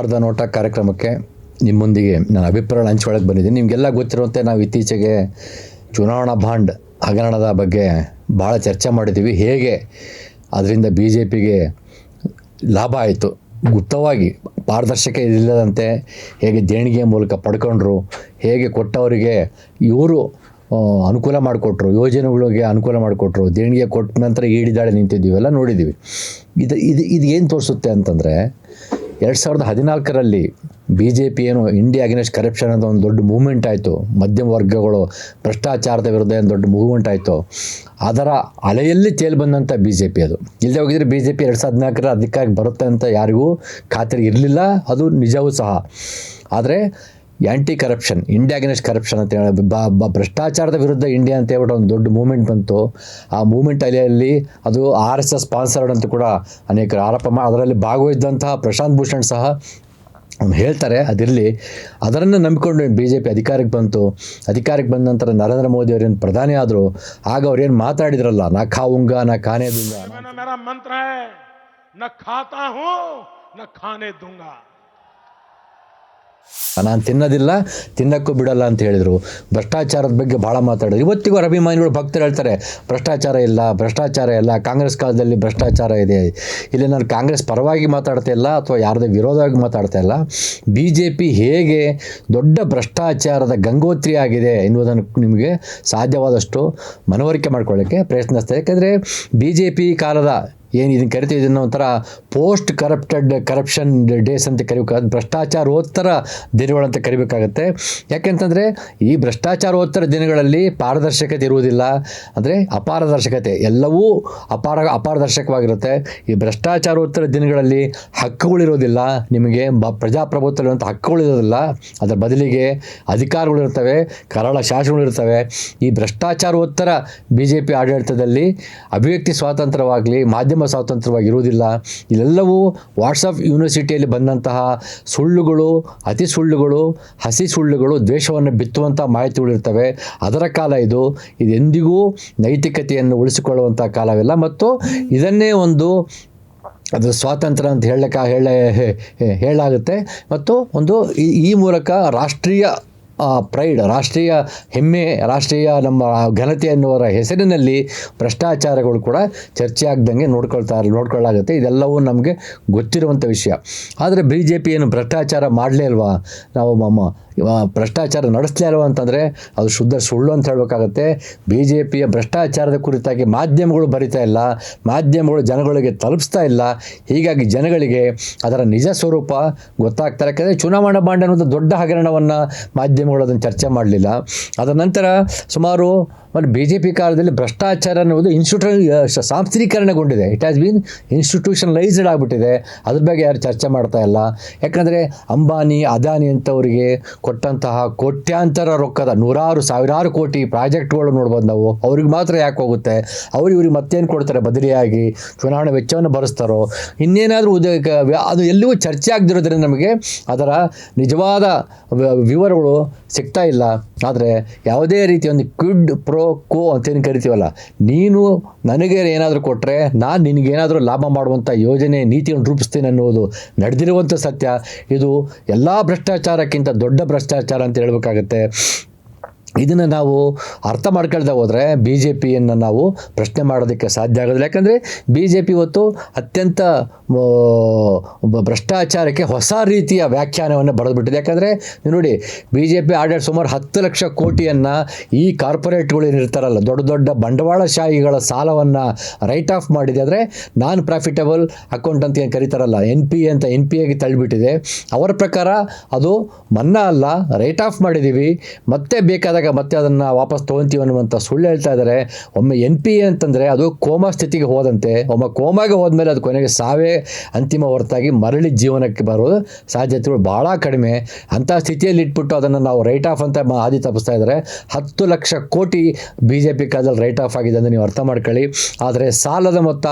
ಸೌಹಾರ್ದ ನೋಟ ಕಾರ್ಯಕ್ರಮಕ್ಕೆ ನಿಮ್ಮೊಂದಿಗೆ ನಾನು ಅಭಿಪ್ರಾಯ ಹಂಚ್ಕೊಳಕ್ಕೆ ಬಂದಿದ್ದೀನಿ. ನಿಮಗೆಲ್ಲ ಗೊತ್ತಿರುವಂತೆ ನಾವು ಇತ್ತೀಚೆಗೆ ಚುನಾವಣಾ ಬಾಂಡ್ ಹಗರಣದ ಬಗ್ಗೆ ಭಾಳ ಚರ್ಚೆ ಮಾಡಿದ್ದೀವಿ. ಹೇಗೆ? ಅದರಿಂದ ಬಿ ಜೆ ಪಿಗೆ ಲಾಭ ಆಯಿತು. ಗುಪ್ತವಾಗಿ ಪಾರದರ್ಶಕ ಇಲ್ಲದಂತೆ ಹೇಗೆ ದೇಣಿಗೆ ಮೂಲಕ ಪಡ್ಕೊಂಡ್ರು, ಹೇಗೆ ಕೊಟ್ಟವರಿಗೆ ಇವರು ಅನುಕೂಲ ಮಾಡಿಕೊಟ್ರು, ಯೋಜನೆಗಳಿಗೆ ಅನುಕೂಲ ಮಾಡಿಕೊಟ್ರು, ದೇಣಿಗೆ ಕೊಟ್ಟ ನಂತರ ಈಡಿದಾಳೆ ನಿಂತಿದ್ದೀವಿ, ಎಲ್ಲ ನೋಡಿದ್ದೀವಿ. ಇದು ಇದು ಇದು ಏನು ತೋರಿಸುತ್ತೆ ಅಂತಂದರೆ ಎರಡು ಸಾವಿರದ ಹದಿನಾಲ್ಕರಲ್ಲಿ ಬಿ ಜೆ ಪಿ ಏನು ಇಂಡಿಯಾ ಅಗೇನೆಸ್ಟ್ ಕರಪ್ಷನ್ ಅಂತ ಒಂದು ದೊಡ್ಡ ಮೂವ್ಮೆಂಟ್ ಆಯಿತು. ಮಧ್ಯಮ ವರ್ಗಗಳು, ಭ್ರಷ್ಟಾಚಾರದ ವಿರುದ್ಧ ಏನು ದೊಡ್ಡ ಮೂವ್ಮೆಂಟ್ ಆಯಿತು. ಅದರ ಅಲೆಯಲ್ಲಿ ತೇಲ್ ಬಂದಂಥ ಬಿ ಜೆ ಪಿ ಅದು. ಇಲ್ಲದೆ ಹೋಗಿದ್ರೆ ಬಿ ಜೆ ಪಿ ಎರಡು ಸಾವಿರದ ಹದಿನಾಲ್ಕರ ಅಧಿಕಾರಕ್ಕೆ ಬರುತ್ತೆ ಅಂತ ಯಾರಿಗೂ ಖಾತರಿ ಇರಲಿಲ್ಲ. ಅದು ನಿಜವೂ ಸಹ. ಆದರೆ anti corruption India against corruption ಅಂತ ಹೇಳಿ ಭ್ರಷ್ಟಾಚಾರದ ವಿರುದ್ಧ ಇಂಡಿಯಾ ಅಂತ ಹೇಳ್ಬಿಟ್ಟು ಒಂದು ದೊಡ್ಡ ಮೂವ್ಮೆಂಟ್ ಬಂತು. ಆ ಮೂವ್ಮೆಂಟ್ ಅಲೆಯಲ್ಲಿ ಅದು ಆರ್ ಎಸ್ ಎಸ್ ಸ್ಪಾನ್ಸರ್ಡ್ ಅಂತ ಕೂಡ ಅನೇಕರು ಆರೋಪ ಮಾ, ಅದರಲ್ಲಿ ಭಾಗವಹಿಸಿದಂತಹ ಪ್ರಶಾಂತ್ ಭೂಷಣ್ ಸಹ ಹೇಳ್ತಾರೆ, ಅದಿರಲಿ. ಅದರನ್ನು ನಂಬಿಕೊಂಡು ಬಿ ಜೆ ಪಿ ಅಧಿಕಾರಕ್ಕೆ ಬಂತು. ಅಧಿಕಾರಕ್ಕೆ ಬಂದ ನಂತರ ನರೇಂದ್ರ ಮೋದಿ ಅವರೇನು ಪ್ರಧಾನಿ ಆದರು, ಆಗ ಅವ್ರೇನು ಮಾತಾಡಿದ್ರಲ್ಲ, ನಾ ಖಾವುಂಗ ನಾ ಖಾನೆ ದೂಂಗ ಮಂತ್ರ ನಾ ಖಾತಾ ಹೂ, ನಾ ಖಾನೆ ದೂಂಗಾ. ನಾನು ತಿನ್ನೋದಿಲ್ಲ, ತಿನ್ನಕ್ಕೂ ಬಿಡಲ್ಲ ಅಂತ ಹೇಳಿದರು. ಭ್ರಷ್ಟಾಚಾರದ ಬಗ್ಗೆ ಭಾಳ ಮಾತಾಡಿದ್ರು. ಇವತ್ತಿಗೂ ಅಭಿಮಾನಿಗಳು ಭಕ್ತರು ಹೇಳ್ತಾರೆ, ಭ್ರಷ್ಟಾಚಾರ ಇಲ್ಲ ಭ್ರಷ್ಟಾಚಾರ ಇಲ್ಲ, ಕಾಂಗ್ರೆಸ್ ಕಾಲದಲ್ಲಿ ಭ್ರಷ್ಟಾಚಾರ ಇದೆ. ಇಲ್ಲಿ ನಾನು ಕಾಂಗ್ರೆಸ್ ಪರವಾಗಿ ಮಾತಾಡ್ತಾ ಇಲ್ಲ, ಅಥವಾ ಯಾರದೇ ವಿರೋಧವಾಗಿ ಮಾತಾಡ್ತಾ ಇಲ್ಲ. ಬಿ ಜೆ ಪಿ ಹೇಗೆ ದೊಡ್ಡ ಭ್ರಷ್ಟಾಚಾರದ ಗಂಗೋತ್ರಿ ಆಗಿದೆ ಎನ್ನುವುದನ್ನು ನಿಮಗೆ ಸಾಧ್ಯವಾದಷ್ಟು ಮನವರಿಕೆ ಮಾಡ್ಕೊಳ್ಳೋಕ್ಕೆ ಪ್ರಯತ್ನಿಸ್ತಾರೆ ಯಾಕೆಂದರೆ ಬಿ ಜೆ ಪಿ ಕಾಲದ ಏನು ಇದನ್ನು ಕರಿತೀವಿ ಇದನ್ನು ಒಂಥರ ಪೋಸ್ಟ್ ಕರಪ್ಟೆಡ್ ಕರಪ್ಷನ್ ಡೇಸ್ ಅಂತ ಕರಿಬೇಕಾಗುತ್ತೆ ಭ್ರಷ್ಟಾಚಾರೋತ್ತರ ದಿನಗಳಂತ ಕರಿಬೇಕಾಗತ್ತೆ. ಯಾಕೆಂತಂದರೆ ಈ ಭ್ರಷ್ಟಾಚಾರೋತ್ತರ ದಿನಗಳಲ್ಲಿ ಪಾರದರ್ಶಕತೆ ಇರುವುದಿಲ್ಲ. ಅಂದರೆ ಅಪಾರದರ್ಶಕತೆ, ಎಲ್ಲವೂ ಅಪಾರ, ಅಪಾರದರ್ಶಕವಾಗಿರುತ್ತೆ. ಈ ಭ್ರಷ್ಟಾಚಾರೋತ್ತರ ದಿನಗಳಲ್ಲಿ ಹಕ್ಕುಗಳಿರೋದಿಲ್ಲ ನಿಮಗೆ ಬ ಪ್ರಜಾಪ್ರಭುತ್ವದಲ್ಲಿರುವಂಥ ಹಕ್ಕುಗಳಿರೋದಿಲ್ಲ ಅದರ ಬದಲಿಗೆ ಅಧಿಕಾರಗಳಿರ್ತವೆ ಕರಾಳ ಶಾಸನಗಳಿರ್ತವೆ ಈ ಭ್ರಷ್ಟಾಚಾರೋತ್ತರ ಬಿ ಜೆ ಪಿ ಆಡಳಿತದಲ್ಲಿ ಅಭಿವ್ಯಕ್ತಿ ಸ್ವಾತಂತ್ರ್ಯವಾಗಲಿ, ಮಾಧ್ಯಮ ಸ್ವಾತಂತ್ರ್ಯವಾಗಿ ಇರುವುದಿಲ್ಲ ಇಲ್ಲೆಲ್ಲವೂ ವಾಟ್ಸಪ್ ಯೂನಿವರ್ಸಿಟಿಯಲ್ಲಿ ಬಂದಂತಹ ಸುಳ್ಳುಗಳು, ಅತಿ ಸುಳ್ಳುಗಳು, ಹಸಿ ಸುಳ್ಳುಗಳು ದ್ವೇಷವನ್ನು ಬಿತ್ತುವಂಥ ಮಾಹಿತಿಗಳಿರ್ತವೆ ಅದರ ಕಾಲ ಇದು. ಇದೆಂದಿಗೂ ನೈತಿಕತೆಯನ್ನು ಉಳಿಸಿಕೊಳ್ಳುವಂಥ ಕಾಲವಿಲ್ಲ. ಮತ್ತು ಇದನ್ನೇ ಒಂದು ಅದು ಸ್ವಾತಂತ್ರ್ಯ ಅಂತ ಹೇಳಕ್ಕೆ ಹೇಳ ಹೇಳಾಗುತ್ತೆ ಮತ್ತು ಒಂದು ಈ ಮೂಲಕ ರಾಷ್ಟ್ರೀಯ ಪ್ರೈಡ್ ರಾಷ್ಟ್ರೀಯ ಹೆಮ್ಮೆ, ರಾಷ್ಟ್ರೀಯ ನಮ್ಮ ಘನತೆ ಅನ್ನುವರ ಹೆಸರಿನಲ್ಲಿ ಭ್ರಷ್ಟಾಚಾರಗಳು ಕೂಡ ಚರ್ಚೆ ಆಗ್ದಂಗೆ ನೋಡ್ಕೊಳ್ತಾ, ನೋಡ್ಕೊಳ್ಳಾಗುತ್ತೆ. ಇದೆಲ್ಲವೂ ನಮಗೆ ಗೊತ್ತಿರುವಂಥ ವಿಷಯ. ಆದರೆ ಬಿ ಜೆ ಪಿ ಏನು ಭ್ರಷ್ಟಾಚಾರ ಮಾಡಲೇ ಅಲ್ವಾ? ನಾವು ಮಮ್ಮ ಭ್ರಷ್ಟಾಚಾರ ನಡೆಸಲೇ ಅಲ್ವಾ ಅಂತಂದರೆ ಅದು ಶುದ್ಧ ಸುಳ್ಳು ಅಂತ ಹೇಳಬೇಕಾಗತ್ತೆ. ಬಿ ಜೆ ಪಿಯ ಭ್ರಷ್ಟಾಚಾರದ ಕುರಿತಾಗಿ ಮಾಧ್ಯಮಗಳು ಬರಿತಾ ಇಲ್ಲ, ಮಾಧ್ಯಮಗಳು ಜನಗಳಿಗೆ ತಲುಪಿಸ್ತಾ ಇಲ್ಲ. ಹೀಗಾಗಿ ಜನಗಳಿಗೆ ಅದರ ನಿಜ ಸ್ವರೂಪ ಗೊತ್ತಾಗ್ತಾರೆ ಯಾಕಂದರೆ ಚುನಾವಣಾ ಬಾಂಡ್ ಅನ್ನೋದು ದೊಡ್ಡ ಹಗರಣವನ್ನು ಮಾಧ್ಯಮಗಳು ಅದನ್ನು ಚರ್ಚೆ ಮಾಡಲಿಲ್ಲ. ಅದರ ನಂತರ ಸುಮಾರು ಮತ್ತು ಬಿ ಜೆ ಪಿ ಕಾಲದಲ್ಲಿ ಭ್ರಷ್ಟಾಚಾರ ಅನ್ನೋದು ಇನ್ಸ್ಟಿಟ್ಯೂ ಸಾಂಸ್ಥಿಕರಣಗೊಂಡಿದೆ ಇಟ್ ಹ್ಯಾಸ್ ಬೀನ್ ಇನ್ಸ್ಟಿಟ್ಯೂಷನಲೈಸ್ಡ್ ಆಗಿಬಿಟ್ಟಿದೆ. ಅದ್ರ ಬಗ್ಗೆ ಯಾರು ಚರ್ಚೆ ಮಾಡ್ತಾ ಇಲ್ಲ. ಯಾಕಂದರೆ ಅಂಬಾನಿ, ಅದಾನಿ ಅಂತವರಿಗೆ ಕೊಟ್ಟಂತಹ ಕೋಟ್ಯಾಂತರ ರೊಕ್ಕದ ನೂರಾರು ಸಾವಿರಾರು ಕೋಟಿ ಪ್ರಾಜೆಕ್ಟ್ಗಳು ನೋಡ್ಬೋದು ನಾವು. ಅವ್ರಿಗೆ ಮಾತ್ರ ಯಾಕೆ ಹೋಗುತ್ತೆ? ಅವ್ರು ಇವ್ರಿಗೆ ಮತ್ತೇನು ಕೊಡ್ತಾರೆ ಬದಲಿಯಾಗಿ? ಚುನಾವಣೆ ವೆಚ್ಚವನ್ನು ಭರಿಸ್ತಾರೋ? ಇನ್ನೇನಾದರೂ ಉದ್ಯೋಗ ಅದು ಎಲ್ಲಿಗೂ ಚರ್ಚೆ ಆಗದಿರೋದ್ರಿಂದ ನಮಗೆ ಅದರ ನಿಜವಾದ ವಿವರಗಳು ಸಿಗ್ತಾ ಇಲ್ಲ. ಆದರೆ ಯಾವುದೇ ರೀತಿ ಒಂದು ಕ್ವಿಡ್ ಪ್ರೋ ಕೋ ಅಂತೇನು ಕರಿತೀವಲ್ಲ, ನೀನು ನನಗೆ ಏನಾದರೂ ಕೊಟ್ಟರೆ ನಾನು ನಿನಗೇನಾದರೂ ಲಾಭ ಮಾಡುವಂಥ ಯೋಜನೆ, ನೀತಿಯನ್ನು ರೂಪಿಸ್ತೀನಿ ಅನ್ನೋದು ನಡೆದಿರುವಂಥ ಸತ್ಯ. ಇದು ಎಲ್ಲ ಭ್ರಷ್ಟಾಚಾರಕ್ಕಿಂತ ದೊಡ್ಡ ಭ್ರಷ್ಟಾಚಾರ ಅಂತ ಹೇಳಬೇಕಾಗತ್ತೆ. ಇದನ್ನು ನಾವು ಅರ್ಥ ಮಾಡ್ಕೊಳ್ತಾ ಹೋದರೆ ಬಿ ಜೆ ಪಿಯನ್ನು ನಾವು ಪ್ರಶ್ನೆ ಮಾಡೋದಕ್ಕೆ ಸಾಧ್ಯ ಆಗೋದಿಲ್ಲ. ಯಾಕಂದರೆ ಬಿ ಜೆ ಪಿ ಇವತ್ತು ಅತ್ಯಂತ ಭ್ರಷ್ಟಾಚಾರಕ್ಕೆ ಹೊಸ ರೀತಿಯ ವ್ಯಾಖ್ಯಾನವನ್ನು ಬರೆದುಬಿಟ್ಟಿದೆ. ಯಾಕಂದರೆ ನೀವು ನೋಡಿ ಬಿ ಜೆ ಪಿ ಆಡಳಿತ ಸುಮಾರು ಹತ್ತು ಲಕ್ಷ ಕೋಟಿಯನ್ನು ಈ ಕಾರ್ಪೊರೇಟ್ಗಳು ಏನಿರ್ತಾರಲ್ಲ, ದೊಡ್ಡ ದೊಡ್ಡ ಬಂಡವಾಳಶಾಹಿಗಳ ಸಾಲವನ್ನು ರೈಟ್ ಆಫ್ ಮಾಡಿದೆ. ಅಂದರೆ ನಾನ್ ಪ್ರಾಫಿಟಬಲ್ ಅಕೌಂಟ್ ಅಂತ ಏನು ಕರೀತಾರಲ್ಲ ಎನ್ ಪಿ ಅಂತ ಎನ್ ಪಿ ಆಗಿ ತಳ್ಳಿಬಿಟ್ಟಿದೆ. ಅವರ ಪ್ರಕಾರ ಅದು ಮನ್ನಾ ಅಲ್ಲ ರೈಟ್ ಆಫ್ ಮಾಡಿದ್ದೀವಿ ಮತ್ತೆ ಬೇಕಾದಾಗ ಮತ್ತೆ ಅದನ್ನು ವಾಪಸ್ ತೊಗೊತೀವಿ ಅನ್ನುವಂಥ ಸುಳ್ಳು ಹೇಳ್ತಾ ಇದ್ದಾರೆ ಒಮ್ಮೆ ಎನ್ ಪಿ ಎ ಅಂತಂದರೆ ಅದು ಕೋಮಾ ಸ್ಥಿತಿಗೆ ಹೋದಂತೆ, ಒಮ್ಮೆ ಕೋಮಾಗೆ ಹೋದ್ಮೇಲೆ ಅದು ಕೊನೆಗೆ ಸಾವೇ ಅಂತಿಮ ಹೊರತಾಗಿ ಮರಳಿ ಜೀವನಕ್ಕೆ ಬರೋದು ಸಾಧ್ಯತೆಗಳು ಭಾಳ ಕಡಿಮೆ. ಅಂಥ ಸ್ಥಿತಿಯಲ್ಲಿ ಇಟ್ಬಿಟ್ಟು ಅದನ್ನು ನಾವು ರೈಟ್ ಆಫ್ ಅಂತ ಹಾದಿ ತಪ್ಪಿಸ್ತಾ ಇದ್ದಾರೆ ಹತ್ತು lakh crore B J P ಕಾಲದಲ್ಲಿ ರೈಟ್ ಆಫ್ ಆಗಿದೆ ಅಂತ ನೀವು ಅರ್ಥ ಮಾಡ್ಕೊಳ್ಳಿ. ಆದರೆ ಸಾಲದ ಮೊತ್ತ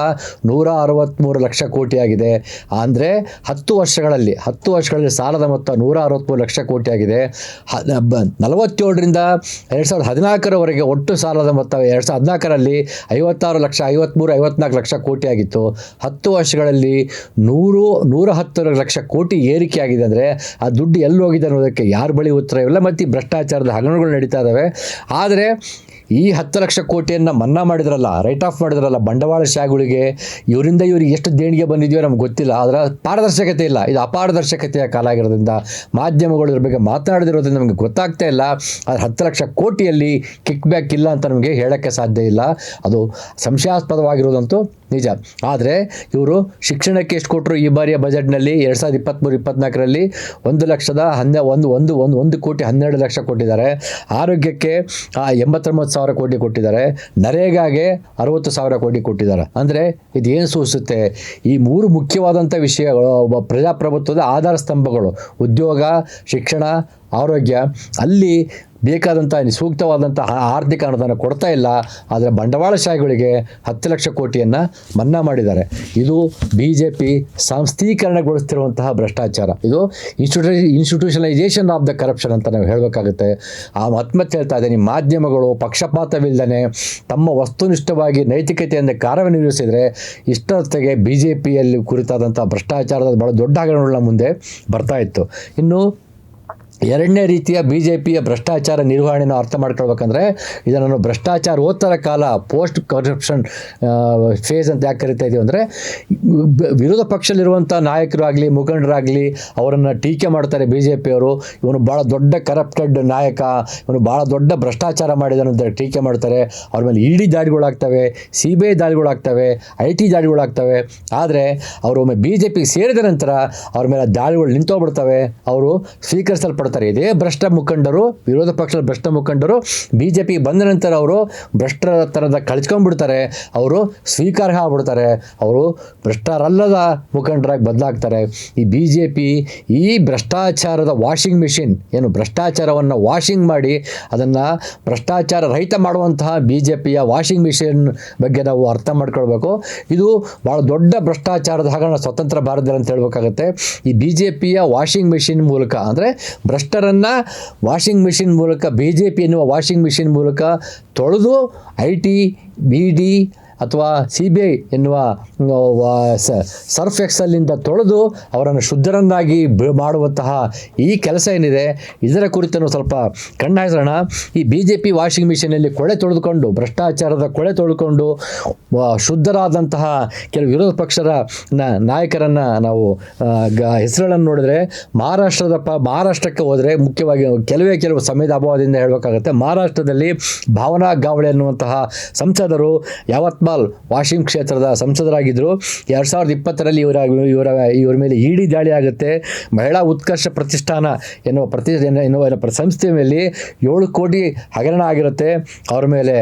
ನೂರ ಅರವತ್ತ್ಮೂರು ಲಕ್ಷ ಕೋಟಿ ಆಗಿದೆ. ಅಂದರೆ ಹತ್ತು ವರ್ಷಗಳಲ್ಲಿ ಹತ್ತು ವರ್ಷಗಳಲ್ಲಿ ಸಾಲದ ಮೊತ್ತ ನೂರ ಅರವತ್ತ್ಮೂರು ಲಕ್ಷ ಕೋಟಿ ಆಗಿದೆ. ನಲವತ್ತೇಳರಿಂದ ಎರಡು ಸಾವಿರದ ಹದಿನಾಲ್ಕರವರೆಗೆ ಒಟ್ಟು ಸಾಲದ ಮೊತ್ತ ಎರಡು ಸಾವಿರದ ಹದಿನಾಲ್ಕರಲ್ಲಿ ಐವತ್ತಾರು ಲಕ್ಷ ಐವತ್ತ್ಮೂರು ಐವತ್ನಾಲ್ಕು ಲಕ್ಷ ಕೋಟಿ ಆಗಿತ್ತು. ಹತ್ತು ವರ್ಷಗಳಲ್ಲಿ ನೂರು, ನೂರ ಹತ್ತು ಲಕ್ಷ ಕೋಟಿ ಏರಿಕೆ ಆಗಿದೆ ಅಂದರೆ ಆ ದುಡ್ಡು ಎಲ್ಲಿ ಹೋಗಿದೆ ಅನ್ನೋದಕ್ಕೆ ಯಾರ ಬಳಿ ಉತ್ತರ ಇಲ್ಲ, ಮತ್ತು ಈ ಭ್ರಷ್ಟಾಚಾರದ ಹಗರಣಗಳು ನಡೀತಾ ಇದ್ದಾವೆ ಆದರೆ ಈ ಹತ್ತು ಲಕ್ಷ ಕೋಟಿಯನ್ನು ಮನ್ನಾ ಮಾಡಿದ್ರಲ್ಲ ರೈಟ್ ಆಫ್ ಮಾಡಿದ್ರಲ್ಲ ಬಂಡವಾಳ ಬಂಡವಾಳಶಾಹಿಗಳಿಗೆ ಇವರಿಂದ ಇವ್ರಿಗೆ ಎಷ್ಟು ದೇಣಿಗೆ ಬಂದಿದೆಯೋ ನಮ್ಗೆ ಗೊತ್ತಿಲ್ಲ. ಅದರ ಪಾರದರ್ಶಕತೆ ಇಲ್ಲ. ಇದು ಅಪಾರದರ್ಶಕತೆಯ ಕಾಲ ಆಗಿರೋದ್ರಿಂದ ಮಾಧ್ಯಮಗಳು ಇದ್ರ ಬಗ್ಗೆ ಮಾತನಾಡದಿರೋದ್ರಿಂದ ನಮಗೆ ಗೊತ್ತಾಗ್ತಾ ಇಲ್ಲ. ಆದರೆ ಹತ್ತು ಲಕ್ಷ ಕೋಟಿಯಲ್ಲಿ ಕಿಕ್ ಬ್ಯಾಕ್ ಇಲ್ಲ ಅಂತ ನಮಗೆ ಹೇಳೋಕ್ಕೆ ಸಾಧ್ಯ ಇಲ್ಲ. ಅದು ಸಂಶಯಾಸ್ಪದವಾಗಿರೋದಂತೂ ನಿಜ. ಆದರೆ ಇವರು ಶಿಕ್ಷಣಕ್ಕೆ ಎಷ್ಟು ಕೊಟ್ಟರು ಈ ಬಾರಿಯ ಬಜೆಟ್ನಲ್ಲಿ ಎರಡು ಸಾವಿರದ ಇಪ್ಪತ್ತ್ಮೂರು ಇಪ್ಪತ್ನಾಲ್ಕರಲ್ಲಿ ಒಂದು ಲಕ್ಷದ ಹನ್ನೆ, ಒಂದು ಒಂದು ಒಂದು ಒಂದು ಕೋಟಿ ಹನ್ನೆರಡು ಲಕ್ಷ ಕೊಟ್ಟಿದ್ದಾರೆ. ಆರೋಗ್ಯಕ್ಕೆ ಎಂಬತ್ತೊಂಬತ್ತು ಸಾವಿರ ಕೋಟಿ ಕೊಟ್ಟಿದ್ದಾರೆ. ನರೇಗಾಗೆ ಅರವತ್ತು ಸಾವಿರ ಕೋಟಿ ಕೊಟ್ಟಿದ್ದಾರೆ. ಅಂದರೆ ಇದೇನು ಸೂಚಿಸುತ್ತೆ ಈ ಮೂರು ಮುಖ್ಯವಾದಂಥ ವಿಷಯಗಳು ಪ್ರಜಾಪ್ರಭುತ್ವದ ಆಧಾರ ಸ್ತಂಭಗಳು, ಉದ್ಯೋಗ, ಶಿಕ್ಷಣ, ಆರೋಗ್ಯ, ಅಲ್ಲಿ ಬೇಕಾದಂಥ ಸೂಕ್ತವಾದಂಥ ಆರ್ಥಿಕ ಅನುದಾನ ಕೊಡ್ತಾ ಇಲ್ಲ. ಆದರೆ ಬಂಡವಾಳಶಾಹಿಗಳಿಗೆ ಹತ್ತು ಲಕ್ಷ ಕೋಟಿಯನ್ನು ಮನ್ನಾ ಮಾಡಿದ್ದಾರೆ. ಇದು ಬಿ ಜೆ ಪಿ ಸಂಸ್ಥೀಕರಣಗೊಳಿಸ್ತಿರುವಂತಹ ಭ್ರಷ್ಟಾಚಾರ. ಇದು ಇನ್ಸ್ಟಿಟ್ಯೂ ಇನ್ಸ್ಟಿಟ್ಯೂಷನಲೈಸೇಷನ್ ಆಫ್ ದ ಕರಪ್ಷನ್ ಅಂತ ನಾವು ಹೇಳಬೇಕಾಗುತ್ತೆ. ಆ ಮತ್ತೆ ಹೇಳ್ತಾ ಇದ್ದೀನಿ, ಮಾಧ್ಯಮಗಳು ಪಕ್ಷಪಾತವಿಲ್ಲದೆ ತಮ್ಮ ವಸ್ತುನಿಷ್ಠವಾಗಿ ನೈತಿಕತೆಯಿಂದ ಕಾರ್ಯನಿರ್ವಹಿಸಿದರೆ ಇಷ್ಟೊತ್ತಿಗೆ ಬಿ ಜೆ ಪಿಯಲ್ಲಿ ಕುರಿತಾದಂಥ ಭ್ರಷ್ಟಾಚಾರದ ಭಾಳ ದೊಡ್ಡ ಹಗರಣಗಳ ಮುಂದೆ ಬರ್ತಾ ಇತ್ತು. ಇನ್ನು ಎರಡನೇ ರೀತಿಯ ಬಿ ಜೆ ಪಿಯ ಭ್ರಷ್ಟಾಚಾರ ನಿರ್ವಹಣೆಯನ್ನು ಅರ್ಥ ಮಾಡ್ಕೊಳ್ಬೇಕಂದ್ರೆ ಇದನ್ನು ಭ್ರಷ್ಟಾಚಾರೋತ್ತರ ಕಾಲ ಪೋಸ್ಟ್ ಕರಪ್ಷನ್ ಫೇಸ್ ಅಂತ ಯಾಕೆ ಕರಿತಾ ಇದೀವಿ ಅಂದರೆ ವಿರೋಧ ಪಕ್ಷದಲ್ಲಿರುವಂಥ ನಾಯಕರಾಗಲಿ, ಮುಖಂಡರಾಗಲಿ ಅವರನ್ನು ಟೀಕೆ ಮಾಡ್ತಾರೆ ಬಿ ಜೆ ಪಿಯವರು ಇವನು ಭಾಳ ದೊಡ್ಡ ಕರಪ್ಟೆಡ್ ನಾಯಕ, ಇವನು ಭಾಳ ದೊಡ್ಡ ಭ್ರಷ್ಟಾಚಾರ ಮಾಡಿದನು ಅಂತ ಟೀಕೆ ಮಾಡ್ತಾರೆ. ಅವ್ರ ಮೇಲೆ ಇಡಿ ದಾಳಿಗಳಾಗ್ತವೆ, ಸಿ ಬಿ ಐ ದಾಳಿಗಳಾಗ್ತವೆ, ಐ ಟಿ ದಾಳಿಗಳಾಗ್ತವೆ. ಆದರೆ ಅವರು ಒಮ್ಮೆ ಬಿ ಜೆ ಪಿಗೆ ಸೇರಿದ ನಂತರ ಅವ್ರ ಮೇಲೆ ದಾಳಿಗಳು ನಿಂತೋಗ್ಬಿಡ್ತವೆ. ಅವರು ಸ್ವೀಕರಿಸಲ್ಪಡ್ತಾರೆ. ಇದೇ ಭ್ರಷ್ಟ ಮುಖಂಡರು, ವಿರೋಧ ಪಕ್ಷದ ಭ್ರಷ್ಟ ಮುಖಂಡರು ಬಿ ಜೆ ಪಿ ಬಂದ ನಂತರ ಅವರು ಭ್ರಷ್ಟರ ಥರದ ಕಳ್ಸ್ಕೊಂಡ್ಬಿಡ್ತಾರೆ. ಅವರು ಸ್ವೀಕಾರ್ಹ ಆಗ್ಬಿಡ್ತಾರೆ. ಅವರು ಭ್ರಷ್ಟರಲ್ಲದ ಮುಖಂಡರಾಗಿ ಬದಲಾಗ್ತಾರೆ. ಈ ಬಿ ಜೆ ಪಿ ಈ ಭ್ರಷ್ಟಾಚಾರದ ವಾಷಿಂಗ್ ಮಿಷಿನ್, ಏನು ಭ್ರಷ್ಟಾಚಾರವನ್ನು ವಾಷಿಂಗ್ ಮಾಡಿ ಅದನ್ನು ಭ್ರಷ್ಟಾಚಾರ ರಹಿತ ಮಾಡುವಂತಹ ಬಿ ಜೆ ಪಿಯ ವಾಷಿಂಗ್ ಮಿಷಿನ್ ಬಗ್ಗೆ ನಾವು ಅರ್ಥ ಮಾಡ್ಕೊಳ್ಬೇಕು. ಇದು ಭಾಳ ದೊಡ್ಡ ಭ್ರಷ್ಟಾಚಾರದ ಹಾಗೆ ಸ್ವತಂತ್ರ ಭಾರತದಲ್ಲಿ ಅಂತ ಹೇಳ್ಬೇಕಾಗತ್ತೆ. ಈ ಬಿ ಜೆ ಪಿಯ ವಾಷಿಂಗ್ ಮಿಷಿನ್ ಮೂಲಕ ಅಂದರೆ ಭ್ರಷ್ಟರನ್ನು ವಾಷಿಂಗ್ ಮಿಷಿನ್ ಮೂಲಕ ಬಿ ಜೆ ಪಿ ಎನ್ನುವ ವಾಷಿಂಗ್ ಮಿಷಿನ್ ಮೂಲಕ ತೊಳೆದು, ಐ ಟಿ, ಬಿ ಡಿ ಅಥವಾ ಸಿ ಬಿ ಐ ಎನ್ನುವ ಸರ್ಫ್ ಎಕ್ಸಲ್ಲಿಂದ ತೊಳೆದು ಅವರನ್ನು ಶುದ್ಧರನ್ನಾಗಿ ಮಾಡುವಂತಹ ಈ ಕೆಲಸ ಏನಿದೆ, ಇದರ ಕುರಿತನ್ನು ಸ್ವಲ್ಪ ಕಣ್ಣಾಯಿಸೋಣ ಈ ಬಿ ಜೆ ಪಿ ವಾಷಿಂಗ್ ಮಿಷಿನಲ್ಲಿ ಕೊಳೆ ತೊಳೆದುಕೊಂಡು, ಭ್ರಷ್ಟಾಚಾರದ ಕೊಳೆ ತೊಳೆದುಕೊಂಡು ಶುದ್ಧರಾದಂತಹ ಕೆಲವು ವಿರೋಧ ಪಕ್ಷದ ನಾಯಕರನ್ನು ನಾವು ಹೆಸರುಗಳನ್ನು ನೋಡಿದ್ರೆ, ಮಹಾರಾಷ್ಟ್ರದ ಪ, ಮಹಾರಾಷ್ಟ್ರಕ್ಕೆ ಹೋದರೆ ಮುಖ್ಯವಾಗಿ ಕೆಲವೇ ಕೆಲವು ಸಮಯದ ಅಭಾವದಿಂದ ಹೇಳಬೇಕಾಗುತ್ತೆ, ಮಹಾರಾಷ್ಟ್ರದಲ್ಲಿ ಭಾವನಾ ಗಾವಳೆ ಅನ್ನುವಂತಹ ಸಂಸದರು ಯಾವತ್ಮಾಲ್ ವಾಷಿಂಗ್ ಕ್ಷೇತ್ರದ ಸಂಸದರಾಗಿದ್ದರು ಎರಡು ಸಾವಿರದ ಇಪ್ಪತ್ತರಲ್ಲಿ ಇವರ ಇವರ ಇವರ ಮೇಲೆ ಇಡಿ ದಾಳಿ ಆಗುತ್ತೆ. ಮಹಿಳಾ ಉತ್ಕರ್ಷ ಪ್ರತಿಷ್ಠಾನ ಎನ್ನುವ ಪ್ರತಿ, ಎನ್ನುವ ಸಂಸ್ಥೆ ಮೇಲೆ ಏಳು ಕೋಟಿ ಹಗರಣ ಆಗಿರುತ್ತೆ. ಅವರ ಮೇಲೆ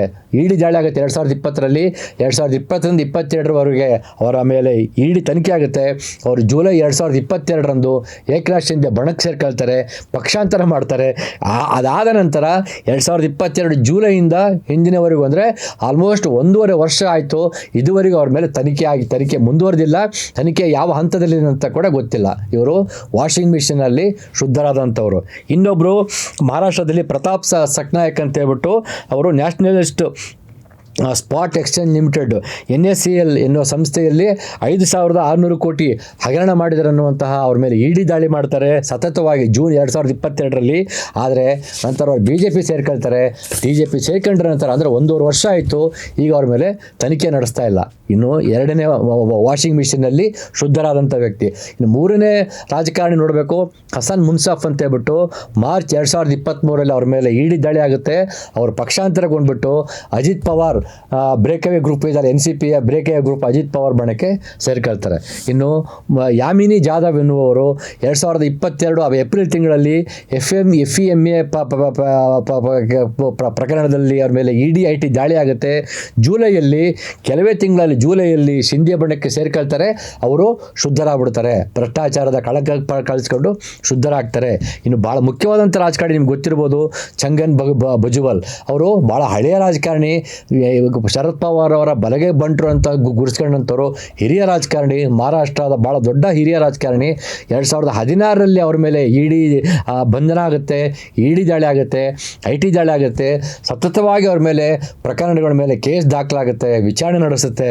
ಇಡಿ ದಾಳಿ ಆಗುತ್ತೆ ಎರಡು ಸಾವಿರದ ಇಪ್ಪತ್ತರಲ್ಲಿ. ಎರಡು ಸಾವಿರದ ಇಪ್ಪತ್ತರಿಂದ ಇಪ್ಪತ್ತೆರಡರವರೆಗೆ ಅವರ ಮೇಲೆ ಇಡಿ ತನಿಖೆ ಆಗುತ್ತೆ. ಅವರು ಜುಲೈ ಎರಡು ಸಾವಿರದ ಇಪ್ಪತ್ತೆರಡರಂದು ಏಕನಾಥ್ ಬಣಕ್ಕೆ ಸೇರ್ಕೊಳ್ತಾರೆ, ಪಕ್ಷಾಂತರ ಮಾಡ್ತಾರೆ. ಅದಾದ ನಂತರ ಎರಡು ಸಾವಿರದ ಇಪ್ಪತ್ತೆರಡು ಜುಲೈಯಿಂದ ಹಿಂದಿನವರೆಗೂ ಅಂದರೆ ಆಲ್ಮೋಸ್ಟ್ ಒಂದೂವರೆ ವರ್ಷ ಆಯಿತು, ಇದುವರೆಗೂ ಅವ್ರ ಮೇಲೆ ತನಿಖೆ ಆಗಿ, ತನಿಖೆ ಮುಂದುವರೆದಿಲ್ಲ. ತನಿಖೆ ಯಾವ ಹಂತದಲ್ಲಿ ಅಂತ ಕೂಡ ಗೊತ್ತಿಲ್ಲ. ಇವರು ವಾಷಿಂಗ್ ಮಿಷಿನಲ್ಲಿ ಶುದ್ಧರಾದಂಥವರು. ಇನ್ನೊಬ್ಬರು ಮಹಾರಾಷ್ಟ್ರದಲ್ಲಿ ಪ್ರತಾಪ್ ಸ, ಸಕ್ನಾಯಕ್ ಅಂತ ಹೇಳ್ಬಿಟ್ಟು ಅವರು nationalist spot exchange limited N S C L ಎನ್ನುವ ಸಂಸ್ಥೆಯಲ್ಲಿ ಐದು ಸಾವಿರದ ಆರುನೂರು ಕೋಟಿ ಹಗರಣ ಮಾಡಿದ್ದಾರೆ ಅನ್ನುವಂತಹ ಅವ್ರ ಮೇಲೆ ಇಡಿ ದಾಳಿ ಮಾಡ್ತಾರೆ ಸತತವಾಗಿ ಜೂನ್ ಎರಡು ಸಾವಿರದ ಇಪ್ಪತ್ತೆರಡರಲ್ಲಿ. ಆದರೆ ನಂತರ ಅವ್ರು ಬಿ ಜೆ ಪಿ ಸೇರ್ಕೊಳ್ತಾರೆ ಬಿ ಜೆ ಪಿ ಸೇರ್ಕೊಂಡ್ರ ನಂತರ, ಅಂದರೆ ಒಂದೂವರೆ ವರ್ಷ ಆಯಿತು, ಈಗ ಅವ್ರ ಮೇಲೆ ತನಿಖೆ ನಡೆಸ್ತಾ ಇಲ್ಲ. ಇನ್ನು ಎರಡನೇ ವಾಷಿಂಗ್ ಮಿಷಿನಲ್ಲಿ ಶುದ್ಧರಾದಂಥ ವ್ಯಕ್ತಿ. ಇನ್ನು ಮೂರನೇ ರಾಜಕಾರಣಿ ನೋಡಬೇಕು. ಹಸನ್ ಮುನ್ಸಾಫ್ ಅಂತ ಹೇಳ್ಬಿಟ್ಟು ಮಾರ್ಚ್ ಎರಡು ಸಾವಿರದ ಇಪ್ಪತ್ತ್ಮೂರಲ್ಲಿ ಅವ್ರ ಮೇಲೆ ಇಡಿ ದಾಳಿ ಆಗುತ್ತೆ. ಅವರು ಪಕ್ಷಾಂತರಗೊಂಡ್ಬಿಟ್ಟು ಅಜಿತ್ ಪವಾರ್ ಬ್ರೇಕವೇ ಗ್ರೂಪ್ ಇದ್ದಾರೆ. ಎನ್ ಸಿ ಪಿಯ ಬ್ರೇಕವೇ ಗ್ರೂಪ್ ಅಜಿತ್ ಪವಾರ್ ಬಣಕ್ಕೆ ಸೇರ್ಕೊಳ್ತಾರೆ. ಇನ್ನು ಯಾಮಿನಿ ಜಾಧವ್ ಎನ್ನುವರು ಎರಡು ಸಾವಿರದ ಇಪ್ಪತ್ತೆರಡು ಏಪ್ರಿಲ್ ತಿಂಗಳಲ್ಲಿ F M F E M A ಪ್ರಕರಣದಲ್ಲಿ ಅವ್ರ ಮೇಲೆ ಇ ಡಿ ಐ ಟಿ ದಾಳಿ ಆಗುತ್ತೆ. ಜುಲೈಯಲ್ಲಿ ಕೆಲವೇ ತಿಂಗಳಲ್ಲಿ ಜೂಲೈಯಲ್ಲಿ ಶಿಂದೆ ಬಣ್ಣಕ್ಕೆ ಸೇರ್ಕೊಳ್ತಾರೆ. ಅವರು ಶುದ್ಧರಾಗ್ಬಿಡ್ತಾರೆ. ಭ್ರಷ್ಟಾಚಾರದ ಕಳಕ ಕಳಿಸ್ಕೊಂಡು ಶುದ್ಧರಾಗ್ತಾರೆ. ಇನ್ನು ಭಾಳ ಮುಖ್ಯವಾದಂಥ ರಾಜಕಾರಣಿ ನಿಮ್ಗೆ ಗೊತ್ತಿರ್ಬೋದು, ಚಂಗನ್ ಬ ಭಜುವಲ್. ಅವರು ಭಾಳ ಹಳೆಯ ರಾಜಕಾರಣಿ. ಶರದ್ ಪವಾರ್ ಅವರ ಬಲಗೆ ಬಂಟರು ಅಂತ ಗುರುಸ್ಕೊಂಡಂಥವ್ರು ಹಿರಿಯ ರಾಜಕಾರಣಿ. ಮಹಾರಾಷ್ಟ್ರದ ಭಾಳ ದೊಡ್ಡ ಹಿರಿಯ ರಾಜಕಾರಣಿ. ಎರಡು ಸಾವಿರದ ಹದಿನಾರರಲ್ಲಿ ಅವ್ರ ಮೇಲೆ ಇಡಿ ಬಂಧನ ಆಗುತ್ತೆ, ಇಡಿ ದಾಳಿ ಆಗುತ್ತೆ ಐ ಟಿ ದಾಳಿ ಆಗುತ್ತೆ. ಸತತವಾಗಿ ಅವ್ರ ಮೇಲೆ ಪ್ರಕರಣಗಳ ಮೇಲೆ ಕೇಸ್ ದಾಖಲಾಗುತ್ತೆ, ವಿಚಾರಣೆ ನಡೆಸುತ್ತೆ.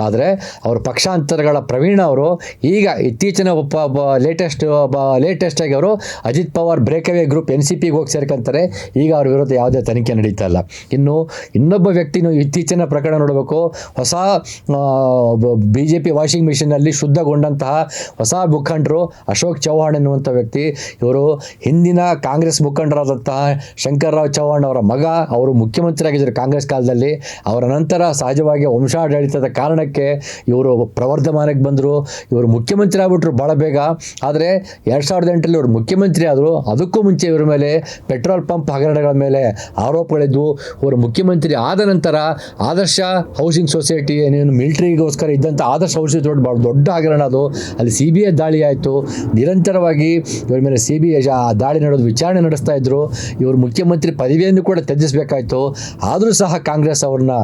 ಆದರೆ ಅವರು ಪಕ್ಷಾಂತರಗಳ ಪ್ರವೀಣ ಅವರು ಈಗ ಇತ್ತೀಚಿನ ಒಬ್ಬ ಲೇಟೆಸ್ಟ್ ಲೇಟೆಸ್ಟ್ ಆಗಿ ಅವರು Ajit Pawar breakaway group N C ಪಿಗೆ ಹೋಗಿ ಸೇರ್ಕೊಂತಾರೆ. ಈಗ ಅವ್ರ ವಿರುದ್ಧ ಯಾವುದೇ ತನಿಖೆ ನಡೀತಾ ಇಲ್ಲ. ಇನ್ನು ಇನ್ನೊಬ್ಬ ವ್ಯಕ್ತಿನೂ ಇತ್ತೀಚಿನ ಪ್ರಕರಣ ನೋಡಬೇಕು. ಹೊಸ ಬಿ ಜೆ ಪಿ ವಾಷಿಂಗ್ ಮಿಷಿನಲ್ಲಿ ಶುದ್ಧಗೊಂಡಂತಹ ಹೊಸ ಮುಖಂಡರು ಅಶೋಕ್ ಚೌಹಾಣ್ ಎನ್ನುವಂಥ ವ್ಯಕ್ತಿ. ಇವರು ಹಿಂದಿನ ಕಾಂಗ್ರೆಸ್ ಮುಖಂಡರಾದಂತಹ ಶಂಕರ್ರಾವ್ ಚೌಹಾಣ್ ಅವರ ಮಗ. ಅವರು ಮುಖ್ಯಮಂತ್ರಿ ಆಗಿದ್ದರು ಕಾಂಗ್ರೆಸ್ ಕಾಲದಲ್ಲಿ. ಅವರ ನಂತರ ಸಹಜವಾಗಿ ವಂಶಾಡಳಿತದ ಕಾರಣಕ್ಕೆ ಇವರು ಪ್ರವರ್ಧಮಾನಕ್ಕೆ ಬಂದರು, ಇವರು ಮುಖ್ಯಮಂತ್ರಿ ಆಗ್ಬಿಟ್ರು ಭಾಳ ಬೇಗ. ಆದರೆ ಎರಡು ಸಾವಿರದ ಎಂಟರಲ್ಲಿ ಇವರು ಮುಖ್ಯಮಂತ್ರಿ ಆದರು, ಅದಕ್ಕೂ ಮುಂಚೆ ಇವರ ಮೇಲೆ ಪೆಟ್ರೋಲ್ ಪಂಪ್ ಹಗರಣಗಳ ಮೇಲೆ ಆರೋಪಗಳಿದ್ವು ಇವರು ಮುಖ್ಯಮಂತ್ರಿ ಆದ ನಂತರ ಆದರ್ಶ ಹೌಸಿಂಗ್ ಸೊಸೈಟಿ ಏನೇನು ಮಿಲಿಟರಿಗೋಸ್ಕರ ಇದ್ದಂಥ ಆದರ್ಶ ಹೌಸಿಂಗ್ ದೊಡ್ಡ ಭಾಳ ದೊಡ್ಡ ಹಗರಣ ಅದು. ಅಲ್ಲಿ ಸಿ ಬಿ ಐ ದಾಳಿ ಆಯಿತು. ನಿರಂತರವಾಗಿ ಇವರ ಮೇಲೆ ಸಿ ಬಿ ಐ ದಾಳಿ ನಡೆದು ವಿಚಾರಣೆ ನಡೆಸ್ತಾ ಇದ್ದರು ಇವರು ಮುಖ್ಯಮಂತ್ರಿ ಪದವಿಯನ್ನು ಕೂಡ ತ್ಯಜಿಸಬೇಕಾಯಿತು. ಆದರೂ ಸಹ ಕಾಂಗ್ರೆಸ್ ಅವ್ರನ್ನ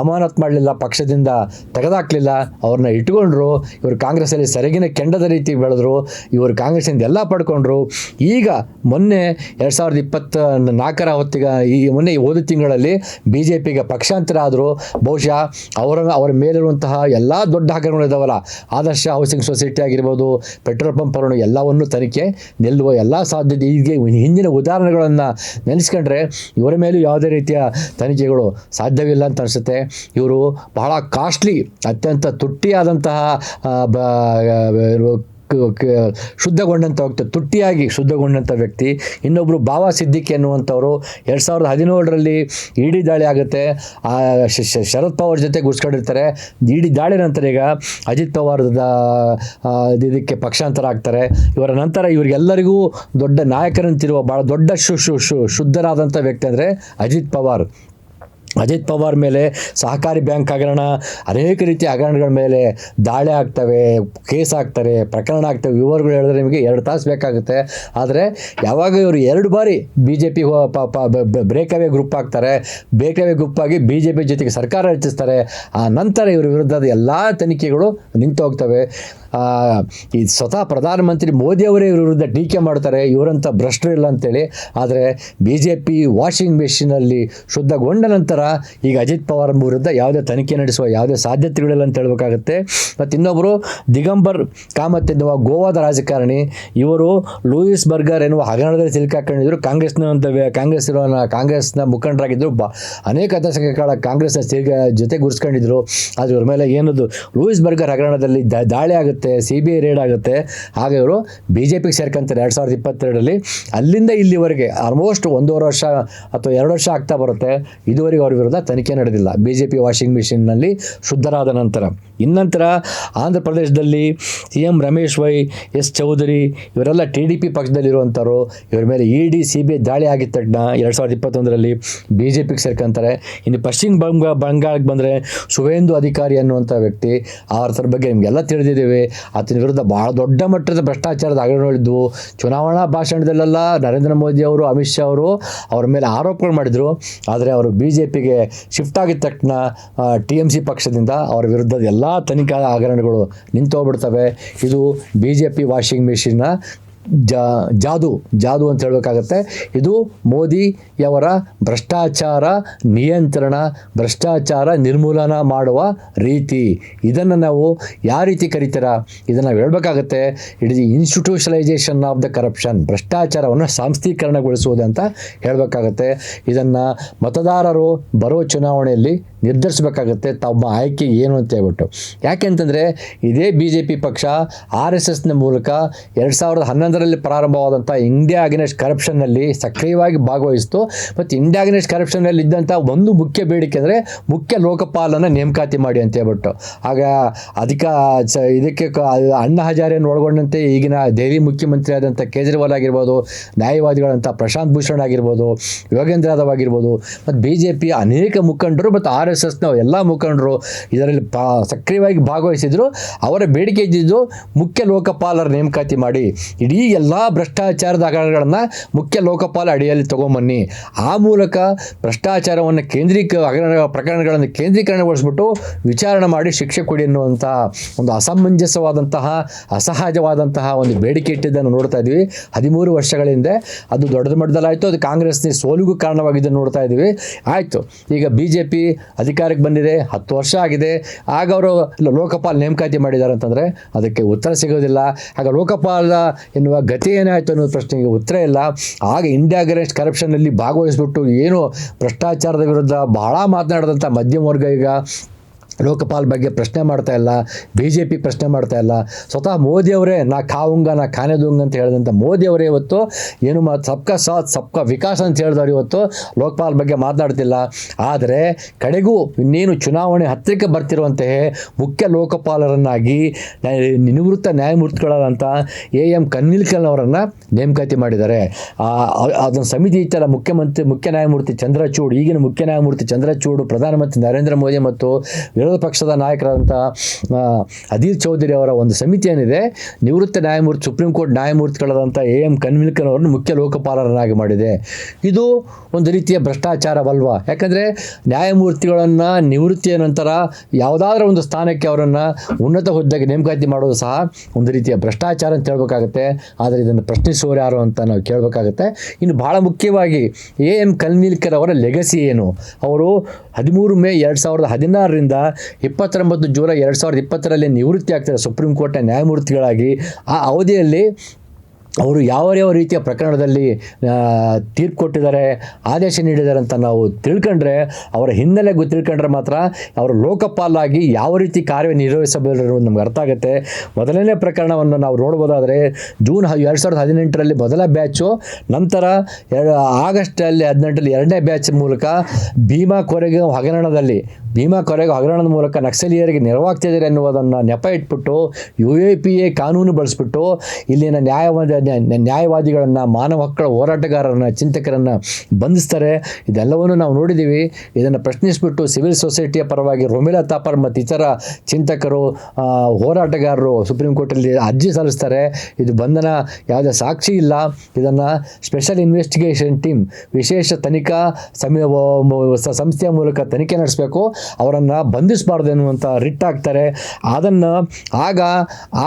ಅಮಾನತ್ ಮಾಡಲಿಲ್ಲ ಪಕ್ಷದಿಂದ. ತೆಗೆದಾಕಲಿಲ್ಲ, ಅವ್ರನ್ನ ಇಟ್ಕೊಂಡ್ರು, ಇವರು ಕಾಂಗ್ರೆಸ್ಸಲ್ಲಿ ಸೆರಗಿನ ಕೆಂಡದ ರೀತಿ ಬೆಳೆದ್ರು, ಇವರು ಕಾಂಗ್ರೆಸ್ಸಿಂದ ಎಲ್ಲ ಪಡ್ಕೊಂಡ್ರು. ಈಗ ಮೊನ್ನೆ ಎರಡು ಸಾವಿರದ ಇಪ್ಪತ್ತ ನಾಲ್ಕರ ಹೊತ್ತಿಗೆ ಈ ಮೊನ್ನೆ ಹೋದ ತಿಂಗಳಲ್ಲಿ ಬಿ ಜೆ ಪಿಗೆ ಪಕ್ಷಾಂತರ ಆದರೂ ಬಹುಶಃ ಅವರ ಅವರ ಮೇಲಿರುವಂತಹ ಎಲ್ಲ ದೊಡ್ಡ ಹಗರಣಗಳಿದಾವಲ್ಲ ಆದರ್ಶ ಹೌಸಿಂಗ್ ಸೊಸೈಟಿ ಆಗಿರ್ಬೋದು ಪೆಟ್ರೋಲ್ ಪಂಪ್ ಹಗರಣ ಎಲ್ಲವನ್ನು ತನಿಖೆ ನಿಲ್ಲುವ ಎಲ್ಲ ಸಾಧ್ಯತೆ ಈಗ ಹಿಂದಿನ ಉದಾಹರಣೆಗಳನ್ನು ನೆನೆಸ್ಕೊಂಡ್ರೆ ಇವರ ಮೇಲೂ ಯಾವುದೇ ರೀತಿಯ ತನಿಖೆಗಳು ಸಾಧ್ಯವಿಲ್ಲ ಅಂತ ಅನಿಸುತ್ತೆ. ಇವರು ಬಹಳ ಕಾಸ್ಟ್ಲಿ ಅತ್ಯಂತ ತುಟ್ಟಿಯಾದಂತಹ ಶುದ್ಧಗೊಂಡಂಥ ವ್ಯಕ್ತಿ, ತುಟ್ಟಿಯಾಗಿ ಶುದ್ಧಗೊಂಡಂಥ ವ್ಯಕ್ತಿ ಇನ್ನೊಬ್ಬರು ಬಾವ ಸಿದ್ದಿಕ್ ಎನ್ನುವಂಥವ್ರು ಎರಡು ಸಾವಿರದ ಹದಿನೇಳರಲ್ಲಿ ಇಡಿ ದಾಳಿ ಆಗುತ್ತೆ. ಶರದ್ ಪವಾರ್ ಜೊತೆ ಗುಡ್ಸ್ಕೊಂಡಿರ್ತಾರೆ. ಇಡಿ ದಾಳಿ ನಂತರ ಈಗ ಅಜಿತ್ ಪವಾರ್ದ ಇದಕ್ಕೆ ಪಕ್ಷಾಂತರ ಆಗ್ತಾರೆ. ಇವರ ನಂತರ ಇವರಿಗೆಲ್ಲರಿಗೂ ದೊಡ್ಡ ನಾಯಕರಂತಿರುವ ಭಾಳ ದೊಡ್ಡ ಶು ಶು ಶು ಶುದ್ಧರಾದಂಥ ವ್ಯಕ್ತಿ ಅಂದರೆ ಅಜಿತ್ ಪವಾರ್. ಅಜಿತ್ ಪವಾರ್ ಮೇಲೆ ಸಹಕಾರಿ ಬ್ಯಾಂಕ್ ಹಗರಣ, ಅನೇಕ ರೀತಿಯ ಹಗರಣಗಳ ಮೇಲೆ ದಾಳಿ ಆಗ್ತವೆ, ಕೇಸ್ ಆಗ್ತಾರೆ ಪ್ರಕರಣ ಆಗ್ತವೆ. ವಿವರಗಳು ಹೇಳಿದ್ರೆ ನಿಮಗೆ ಎರಡು ತಾಸು ಬೇಕಾಗುತ್ತೆ. ಆದರೆ ಯಾವಾಗ ಇವರು ಎರಡು ಬಾರಿ B J P breakaway group ಆಗ್ತಾರೆ ಬ್ರೇಕವೇ ಗ್ರೂಪ್ ಆಗಿ ಬಿ ಜೆ ಪಿ ಜೊತೆಗೆ ಸರ್ಕಾರ ರಚಿಸ್ತಾರೆ, ಆ ನಂತರ ಇವರ ವಿರುದ್ಧದ ಎಲ್ಲ ತನಿಖೆಗಳು ನಿಂತು ಹೋಗ್ತವೆ. ಈ ಸ್ವತಃ ಪ್ರಧಾನಮಂತ್ರಿ ಮೋದಿಯವರೇ ಇವ್ರ ವಿರುದ್ಧ ಟೀಕೆ ಮಾಡ್ತಾರೆ ಇವರಂಥ ಭ್ರಷ್ಟರು ಇಲ್ಲ ಅಂತೇಳಿ. ಆದರೆ ಬಿ ಜೆ ಪಿ ವಾಷಿಂಗ್ ಮೆಷಿನಲ್ಲಿ ಶುದ್ಧಗೊಂಡ ನಂತರ ಈಗ ಅಜಿತ್ ಪವಾರ್ ವಿರುದ್ಧ ಯಾವುದೇ ತನಿಖೆ ನಡೆಸುವ ಯಾವುದೇ ಸಾಧ್ಯತೆಗಳಿಲ್ಲ ಅಂತ ಹೇಳಬೇಕಾಗುತ್ತೆ. ಮತ್ತು ಇನ್ನೊಬ್ಬರು ದಿಗಂಬರ್ ಕಾಮತ್ ಎನ್ನುವ ಗೋವಾದ ರಾಜಕಾರಣಿ, ಇವರು ಲೂಯಿಸ್ ಬರ್ಗರ್ ಎನ್ನುವ ಹಗರಣದಲ್ಲಿ ಸಿಲುಕಾಕೊಂಡಿದ್ದರು ಕಾಂಗ್ರೆಸ್ನ ಕಾಂಗ್ರೆಸ್ ಇರೋ ಕಾಂಗ್ರೆಸ್ನ ಮುಖಂಡರಾಗಿದ್ದರು ಬ, ಅನೇಕ ದಶಕಗಳ ಕಾಂಗ್ರೆಸ್ನ ಜೊತೆ ಗುರ್ಸ್ಕೊಂಡಿದ್ರು ಆದರೆ ಇವ್ರ ಮೇಲೆ ಏನದು? ಲೂಯಿಸ್ ಬರ್ಗರ್ ಹಗರಣದಲ್ಲಿ ದಾಳಿ ಆಗುತ್ತೆ ಸಿ ಬಿ ಐ ರೇಡ್ ಆಗುತ್ತೆ. ಹಾಗೆ ಇವರು ಬಿ ಜೆ ಪಿಗೆ ಸೇರ್ಕೊಂತಾರೆ ಎರಡು ಸಾವಿರದ ಇಪ್ಪತ್ತೆರಡರಲ್ಲಿ. ಅಲ್ಲಿಂದ ಇಲ್ಲಿವರೆಗೆ ಆಲ್ಮೋಸ್ಟ್ ಒಂದೂವರೆ ವರ್ಷ ಅಥವಾ ಎರಡು ವರ್ಷ ಆಗ್ತಾ ಬರುತ್ತೆ. ಇದುವರೆಗೆ ಅವ್ರ ವಿರುದ್ಧ ತನಿಖೆ ನಡೆದಿಲ್ಲ. ಬಿ ಜೆ ಪಿ ವಾಷಿಂಗ್ ಮಿಷಿನ್ನಲ್ಲಿ ಶುದ್ಧರಾದ ನಂತರ. ಇನ್ನಂತರ ಆಂಧ್ರ ಪ್ರದೇಶದಲ್ಲಿ C M Ramesh Y, S Chaudhary ಇವರೆಲ್ಲ ಟಿ ಡಿ ಪಿ ಪಕ್ಷದಲ್ಲಿರುವಂಥವ್ರು. ಇವರ ಮೇಲೆ E D, C B I ದಾಳಿ ಆಗಿದ್ದ ತಕ್ಷಣ ಎರಡು ಸಾವಿರದ ಇಪ್ಪತ್ತೊಂದರಲ್ಲಿ ಬಿ ಜೆ ಪಿಗೆ ಸೇರ್ಕೊಂತಾರೆ. ಇನ್ನು ಪಶ್ಚಿಮ ಬಂಗ, ಬಂಗಾಳಕ್ಕೆ ಬಂದರೆ ಶುಭೇಂದು ಅಧಿಕಾರಿ ಅನ್ನುವಂಥ ವ್ಯಕ್ತಿ ಆರ್ಥರ ಬಗ್ಗೆ ನಿಮಗೆಲ್ಲ ತಿಳಿದಿದ್ದೇವೆ. ಆತನ ವಿರುದ್ಧ ಭಾಳ ದೊಡ್ಡ ಮಟ್ಟದ ಭ್ರಷ್ಟಾಚಾರದ ಹಗರಣಗಳಿದ್ವು ಚುನಾವಣಾ ಭಾಷಣದಲ್ಲೆಲ್ಲ ನರೇಂದ್ರ ಮೋದಿ ಅವರು, ಅಮಿತ್ ಶಾ ಅವರು ಅವರ ಮೇಲೆ ಆರೋಪಗಳು ಮಾಡಿದರು. ಆದರೆ ಅವರು ಬಿ ಜೆ ಶಿಫ್ಟ್ ಆಗಿದ ತಕ್ಷಣ ಟಿ ಎಂ ಸಿ ಪಕ್ಷದಿಂದ ಅವರ ವಿರುದ್ಧದ ಎಲ್ಲ ತನಿಖಾ ಹಗರಣಗಳು ನಿಂತೋಗ್ಬಿಡ್ತವೆ. ಇದು ಬಿ ಜೆ ಪಿ ವಾಷಿಂಗ್ ಮೆಷಿನ್ನ ಜಾ, ಜಾದು ಜಾದು ಅಂತ ಹೇಳಬೇಕಾಗತ್ತೆ. ಇದು ಮೋದಿಯವರ ಭ್ರಷ್ಟಾಚಾರ ನಿಯಂತ್ರಣ, ಭ್ರಷ್ಟಾಚಾರ ನಿರ್ಮೂಲನ ಮಾಡುವ ರೀತಿ. ಇದನ್ನು ನಾವು ಯಾವ ರೀತಿ ಕರಿತೀರ? ಇದನ್ನು ಹೇಳಬೇಕಾಗತ್ತೆ. It is institutionalisation of the corruption ಭ್ರಷ್ಟಾಚಾರವನ್ನು ಸಾಂಸ್ಥೀಕರಣಗೊಳಿಸುವುದು ಅಂತ ಹೇಳಬೇಕಾಗತ್ತೆ. ಇದನ್ನು ಮತದಾರರು ಬರೋ ಚುನಾವಣೆಯಲ್ಲಿ ನಿರ್ಧರಿಸಬೇಕಾಗತ್ತೆ. ತಮ್ಮ ಆಯ್ಕೆ ಏನು ಅಂತ ಹೇಳ್ಬಿಟ್ಟು. ಯಾಕೆಂತಂದರೆ ಇದೇ ಬಿ ಜೆ ಪಿ ಪಕ್ಷ ಆರ್ ಎಸ್ ಎಸ್ನ ಮೂಲಕ ಎರಡು ಸಾವಿರದ ಹನ್ನೊಂದರ ಹನ್ನೊಂದರಲ್ಲಿ ಪ್ರಾರಂಭವಾದಂಥ ಇಂಡಿಯಾ ಅಗೇನೆಸ್ಟ್ ಕರಪ್ಷನ್ನಲ್ಲಿ ಸಕ್ರಿಯವಾಗಿ ಭಾಗವಹಿಸಿತು. ಮತ್ತು ಇಂಡಿಯಾ ಅಗೇನೆಸ್ಟ್ ಕರಪ್ಷನ್ನಲ್ಲಿ ಇದ್ದಂಥ ಒಂದು ಮುಖ್ಯ ಬೇಡಿಕೆ ಅಂದರೆ ಮುಖ್ಯ ಲೋಕಪಾಲನ ನೇಮಕಾತಿ ಮಾಡಿ ಅಂತ ಹೇಳ್ಬಿಟ್ಟು. ಆಗ ಅದಕ್ಕೆ ಇದಕ್ಕೆ ಅಣ್ಣ ಹಜಾರಿಯನ್ನು ಹಜಾರೆಯನ್ನು ಒಳಗೊಂಡಂತೆ ಈಗಿನ ದೆಹಲಿ ಮುಖ್ಯಮಂತ್ರಿ ಆದಂಥ ಕೇಜ್ರಿವಾಲ್ ಆಗಿರ್ಬೋದು, ನ್ಯಾಯವಾದಿಗಳಂಥ ಪ್ರಶಾಂತ್ ಭೂಷಣ್ ಆಗಿರ್ಬೋದು, ಯೋಗೇಂದ್ರ ಯಾದವ್ ಆಗಿರ್ಬೋದು, ಮತ್ತು ಬಿ ಜೆ ಪಿಯ ಅನೇಕ ಮುಖಂಡರು ಮತ್ತು ಆರ್ ಎಸ್ ಎಸ್ನ ಎಲ್ಲ ಮುಖಂಡರು ಇದರಲ್ಲಿ ಪಾ ಸಕ್ರಿಯವಾಗಿ ಭಾಗವಹಿಸಿದ್ರು. ಅವರ ಬೇಡಿಕೆ ಇದ್ದಿದ್ದು ಮುಖ್ಯ ಲೋಕಪಾಲರ ನೇಮಕಾತಿ ಮಾಡಿ. ಇಡೀ ಎಲ್ಲ ಭ್ರಷ್ಟಾಚಾರದ ಹಗರಣಗಳನ್ನು ಮುಖ್ಯ ಲೋಕಪಾಲ ಅಡಿಯಲ್ಲಿ ತಗೊಂಬನ್ನಿ. ಆ ಮೂಲಕ ಭ್ರಷ್ಟಾಚಾರವನ್ನು ಕೇಂದ್ರೀಕ ಹಗರಣ, ಪ್ರಕರಣಗಳನ್ನು ಕೇಂದ್ರೀಕರಣಗೊಳಿಸ್ಬಿಟ್ಟು ವಿಚಾರಣೆ ಮಾಡಿ ಶಿಕ್ಷೆ ಕೊಡಿ ಅನ್ನುವಂತಹ ಒಂದು ಅಸಮಂಜಸವಾದಂತಹ, ಅಸಹಜವಾದಂತಹ ಒಂದು ಬೇಡಿಕೆ ಇಟ್ಟಿದ್ದನ್ನು ನೋಡ್ತಾ ಇದ್ದೀವಿ ಹದಿಮೂರು ವರ್ಷಗಳ ಹಿಂದೆ ಅದು ದೊಡ್ಡ ಮಟ್ಟದಲ್ಲಾಯಿತು, ಅದು ಕಾಂಗ್ರೆಸ್ನ ಸೋಲಿಗೂ ಕಾರಣವಾಗಿದ್ದನ್ನು ನೋಡ್ತಾ ಇದ್ದೀವಿ ಆಯಿತು, ಈಗ ಬಿ ಜೆ ಪಿ ಅಧಿಕಾರಕ್ಕೆ ಬಂದಿದೆ, ಹತ್ತು ವರ್ಷ ಆಗಿದೆ. ಆಗ ಅವರು ಲೋಕಪಾಲ್ ನೇಮಕಾತಿ ಮಾಡಿದ್ದಾರೆ ಅಂತಂದರೆ ಅದಕ್ಕೆ ಉತ್ತರ ಸಿಗೋದಿಲ್ಲ. ಆಗ ಲೋಕಪಾಲ ಎನ್ನುವ ಗತಿ ಏನಾಯಿತು ಅನ್ನೋ ಪ್ರಶ್ನೆಗೆ ಉತ್ತರ ಇಲ್ಲ. ಆಗ ಇಂಡಿಯಾ ಅಗೇನೆಸ್ಟ್ ಕರಪ್ಷನ್ನಲ್ಲಿ ಭಾಗವಹಿಸ್ಬಿಟ್ಟು ಏನು ಭ್ರಷ್ಟಾಚಾರದ ವಿರುದ್ಧ ಬಹಳ ಮಾತನಾಡಿದಂಥ ಮಧ್ಯಮ ವರ್ಗ ಈಗ. ಲೋಕಪಾಲ್ ಬಗ್ಗೆ ಪ್ರಶ್ನೆ ಮಾಡ್ತಾ ಇಲ್ಲ ಬಿ ಜೆ ಪಿ ಪ್ರಶ್ನೆ ಮಾಡ್ತಾ ಇಲ್ಲ. ಸ್ವತಃ ಮೋದಿಯವರೇ, ನಾ ಕಾವುಂಗ ನಾ ಖಾನೆ ದುಂಗ ಅಂತ ಹೇಳಿದಂಥ ಮೋದಿಯವರೇ ಇವತ್ತು ಏನು ಮಾ, ಸಬ್ಕಾ ಸಾಥ್, ಸಬ್ಕಾ ವಿಕಾಸ್ ಅಂತ ಹೇಳಿದವರು ಇವತ್ತು ಲೋಕಪಾಲ್ ಬಗ್ಗೆ ಮಾತನಾಡ್ತಿಲ್ಲ ಆದರೆ ಕಡೆಗೂ ಇನ್ನೇನು ಚುನಾವಣೆ ಹತ್ತಿರಕ್ಕೆ ಬರ್ತಿರುವಂತೆಯೇ ಮುಖ್ಯ ಲೋಕಪಾಲರನ್ನಾಗಿ ನಿವೃತ್ತ ನ್ಯಾಯಮೂರ್ತಿಗಳಾದಂಥ ಎ ಎಂ ಕನ್ವಿಲ್ಕಲ್ ಅವರನ್ನು ನೇಮಕಾತಿ ಮಾಡಿದ್ದಾರೆ. ಅದೊಂದು ಸಮಿತಿ ಇತ್ತಲ್ಲ, ಮುಖ್ಯಮಂತ್ರಿ, ಮುಖ್ಯ ನ್ಯಾಯಮೂರ್ತಿ ಚಂದ್ರಚೂಡ್, ಈಗಿನ ಮುಖ್ಯ ನ್ಯಾಯಮೂರ್ತಿ ಚಂದ್ರಚೂಡ್, ಪ್ರಧಾನಮಂತ್ರಿ ನರೇಂದ್ರ ಮೋದಿ ಮತ್ತು ವಿರೋಧ ಪಕ್ಷದ ನಾಯಕರಾದಂಥ ಅದೀಲ್ ಚೌಧರಿ ಅವರ ಒಂದು ಸಮಿತಿ ಏನಿದೆ, ನಿವೃತ್ತ ನ್ಯಾಯಮೂರ್ತಿ, ಸುಪ್ರೀಂ ಕೋರ್ಟ್ ನ್ಯಾಯಮೂರ್ತಿಗಳಾದಂಥ ಎ ಎಂ ಕನ್ವಿಲ್ಕರ್ ಅವರನ್ನು ಮುಖ್ಯ ಲೋಕಪಾಲರನ್ನಾಗಿ ಮಾಡಿದೆ. ಇದು ಒಂದು ರೀತಿಯ ಭ್ರಷ್ಟಾಚಾರವಲ್ವಾ? ಯಾಕಂದರೆ ನ್ಯಾಯಮೂರ್ತಿಗಳನ್ನು ನಿವೃತ್ತಿಯ ನಂತರ ಯಾವುದಾದ್ರೂ ಒಂದು ಸ್ಥಾನಕ್ಕೆ ಅವರನ್ನು ಉನ್ನತ ಹುದ್ದೆಗೆ ನೇಮಕಾತಿ ಮಾಡೋದು ಸಹ ಒಂದು ರೀತಿಯ ಭ್ರಷ್ಟಾಚಾರ ಅಂತ ಹೇಳ್ಬೇಕಾಗತ್ತೆ. ಆದರೆ ಇದನ್ನು ಪ್ರಶ್ನಿಸುವವರು ಯಾರು ಅಂತ ನಾವು ಕೇಳಬೇಕಾಗತ್ತೆ. ಇನ್ನು ಬಹಳ ಮುಖ್ಯವಾಗಿ ಎ ಎಂ ಕನ್ವಿಲ್ಕರ್ ಅವರ ಲೆಗಸಿ ಏನು? ಅವರು ಹದಿಮೂರು ಮೇ ಎರಡು ಸಾವಿರದ ಹದಿನಾರರಿಂದ ಇಪ್ಪತ್ತೊಂಬತ್ತು ಜೂಲೈ ಎರಡು ಸಾವಿರದ ಇಪ್ಪತ್ತರಲ್ಲಿ ನಿವೃತ್ತಿ ಆಗ್ತಾರೆ ಸುಪ್ರೀಂ ಕೋರ್ಟ್ನ ನ್ಯಾಯಮೂರ್ತಿಗಳಾಗಿ ಆ ಅವಧಿಯಲ್ಲಿ ಅವರು ಯಾವ ಯಾವ ರೀತಿಯ ಪ್ರಕರಣದಲ್ಲಿ ತೀರ್ಪು ಕೊಟ್ಟಿದ್ದಾರೆ, ಆದೇಶ ನೀಡಿದ್ದಾರೆ ಅಂತ ನಾವು ತಿಳ್ಕೊಂಡ್ರೆ, ಅವರ ಹಿನ್ನೆಲೆ ತಿಳ್ಕೊಂಡ್ರೆ ಮಾತ್ರ ಅವರು ಲೋಕಪಾಲಾಗಿ ಯಾವ ರೀತಿ ಕಾರ್ಯನಿರ್ವಹಿಸಬಹುದು ನಮ್ಗೆ ಅರ್ಥ ಆಗುತ್ತೆ. ಮೊದಲನೇ ಪ್ರಕರಣವನ್ನು ನಾವು ನೋಡ್ಬೋದಾದರೆ, ಜೂನ್ ಎರಡು ಸಾವಿರದ ಹದಿನೆಂಟರಲ್ಲಿ ಮೊದಲ ಬ್ಯಾಚು, ನಂತರ ಆಗಸ್ಟಲ್ಲಿ ಹದಿನೆಂಟರಲ್ಲಿ ಎರಡನೇ ಬ್ಯಾಚ್ ಮೂಲಕ ಭೀಮಾ ಕೊರೆಗೆ ಹಗರಣದಲ್ಲಿ, ಭೀಮಾ ಕೊರೆಗೆ ಹಗರಣದ ಮೂಲಕ ನಕ್ಸಲೀಯರಿಗೆ ನೆರವಾಗ್ತಿದ್ದಾರೆ ಎನ್ನುವುದನ್ನು ನೆಪ ಇಟ್ಬಿಟ್ಟು ಯು ಎ ಪಿ ಎ ಕಾನೂನು ಬಳಸ್ಬಿಟ್ಟು, ಇಲ್ಲಿನ ನ್ಯಾಯವಾದ ನ್ಯಾ- ನ್ಯಾಯವಾದಿಗಳನ್ನು, ಮಾನವ ಹಕ್ಕಳ ಹೋರಾಟಗಾರರನ್ನು, ಚಿಂತಕರನ್ನು ಬಂಧಿಸ್ತಾರೆ. ಇದೆಲ್ಲವನ್ನು ನಾವು ನೋಡಿದ್ದೀವಿ ಇದನ್ನು ಪ್ರಶ್ನಿಸಿಬಿಟ್ಟು ಸಿವಿಲ್ ಸೊಸೈಟಿಯ ಪರವಾಗಿ ರೋಮಿಲಾ ತಾಪರ್ ಮತ್ತು ಇತರ ಚಿಂತಕರು ಹೋರಾಟಗಾರರು ಸುಪ್ರೀಂ ಕೋರ್ಟಲ್ಲಿ ಅರ್ಜಿ ಸಲ್ಲಿಸ್ತಾರೆ. ಇದು ಬಂಧನ ಯಾವುದೇ ಸಾಕ್ಷಿ ಇಲ್ಲ. ಇದನ್ನು ಸ್ಪೆಷಲ್ ಇನ್ವೆಸ್ಟಿಗೇಷನ್ ಟೀಮ್, ವಿಶೇಷ ತನಿಖಾ ಸಮಿ ಸಂಸ್ಥೆಯ ಮೂಲಕ ತನಿಖೆ ನಡೆಸಬೇಕು. ಅವರನ್ನು ಬಂಧಿಸಬಾರ್ದು ಎನ್ನುವಂಥ ರಿಟ್ ಹಾಕ್ತಾರೆ. ಅದನ್ನು ಆಗ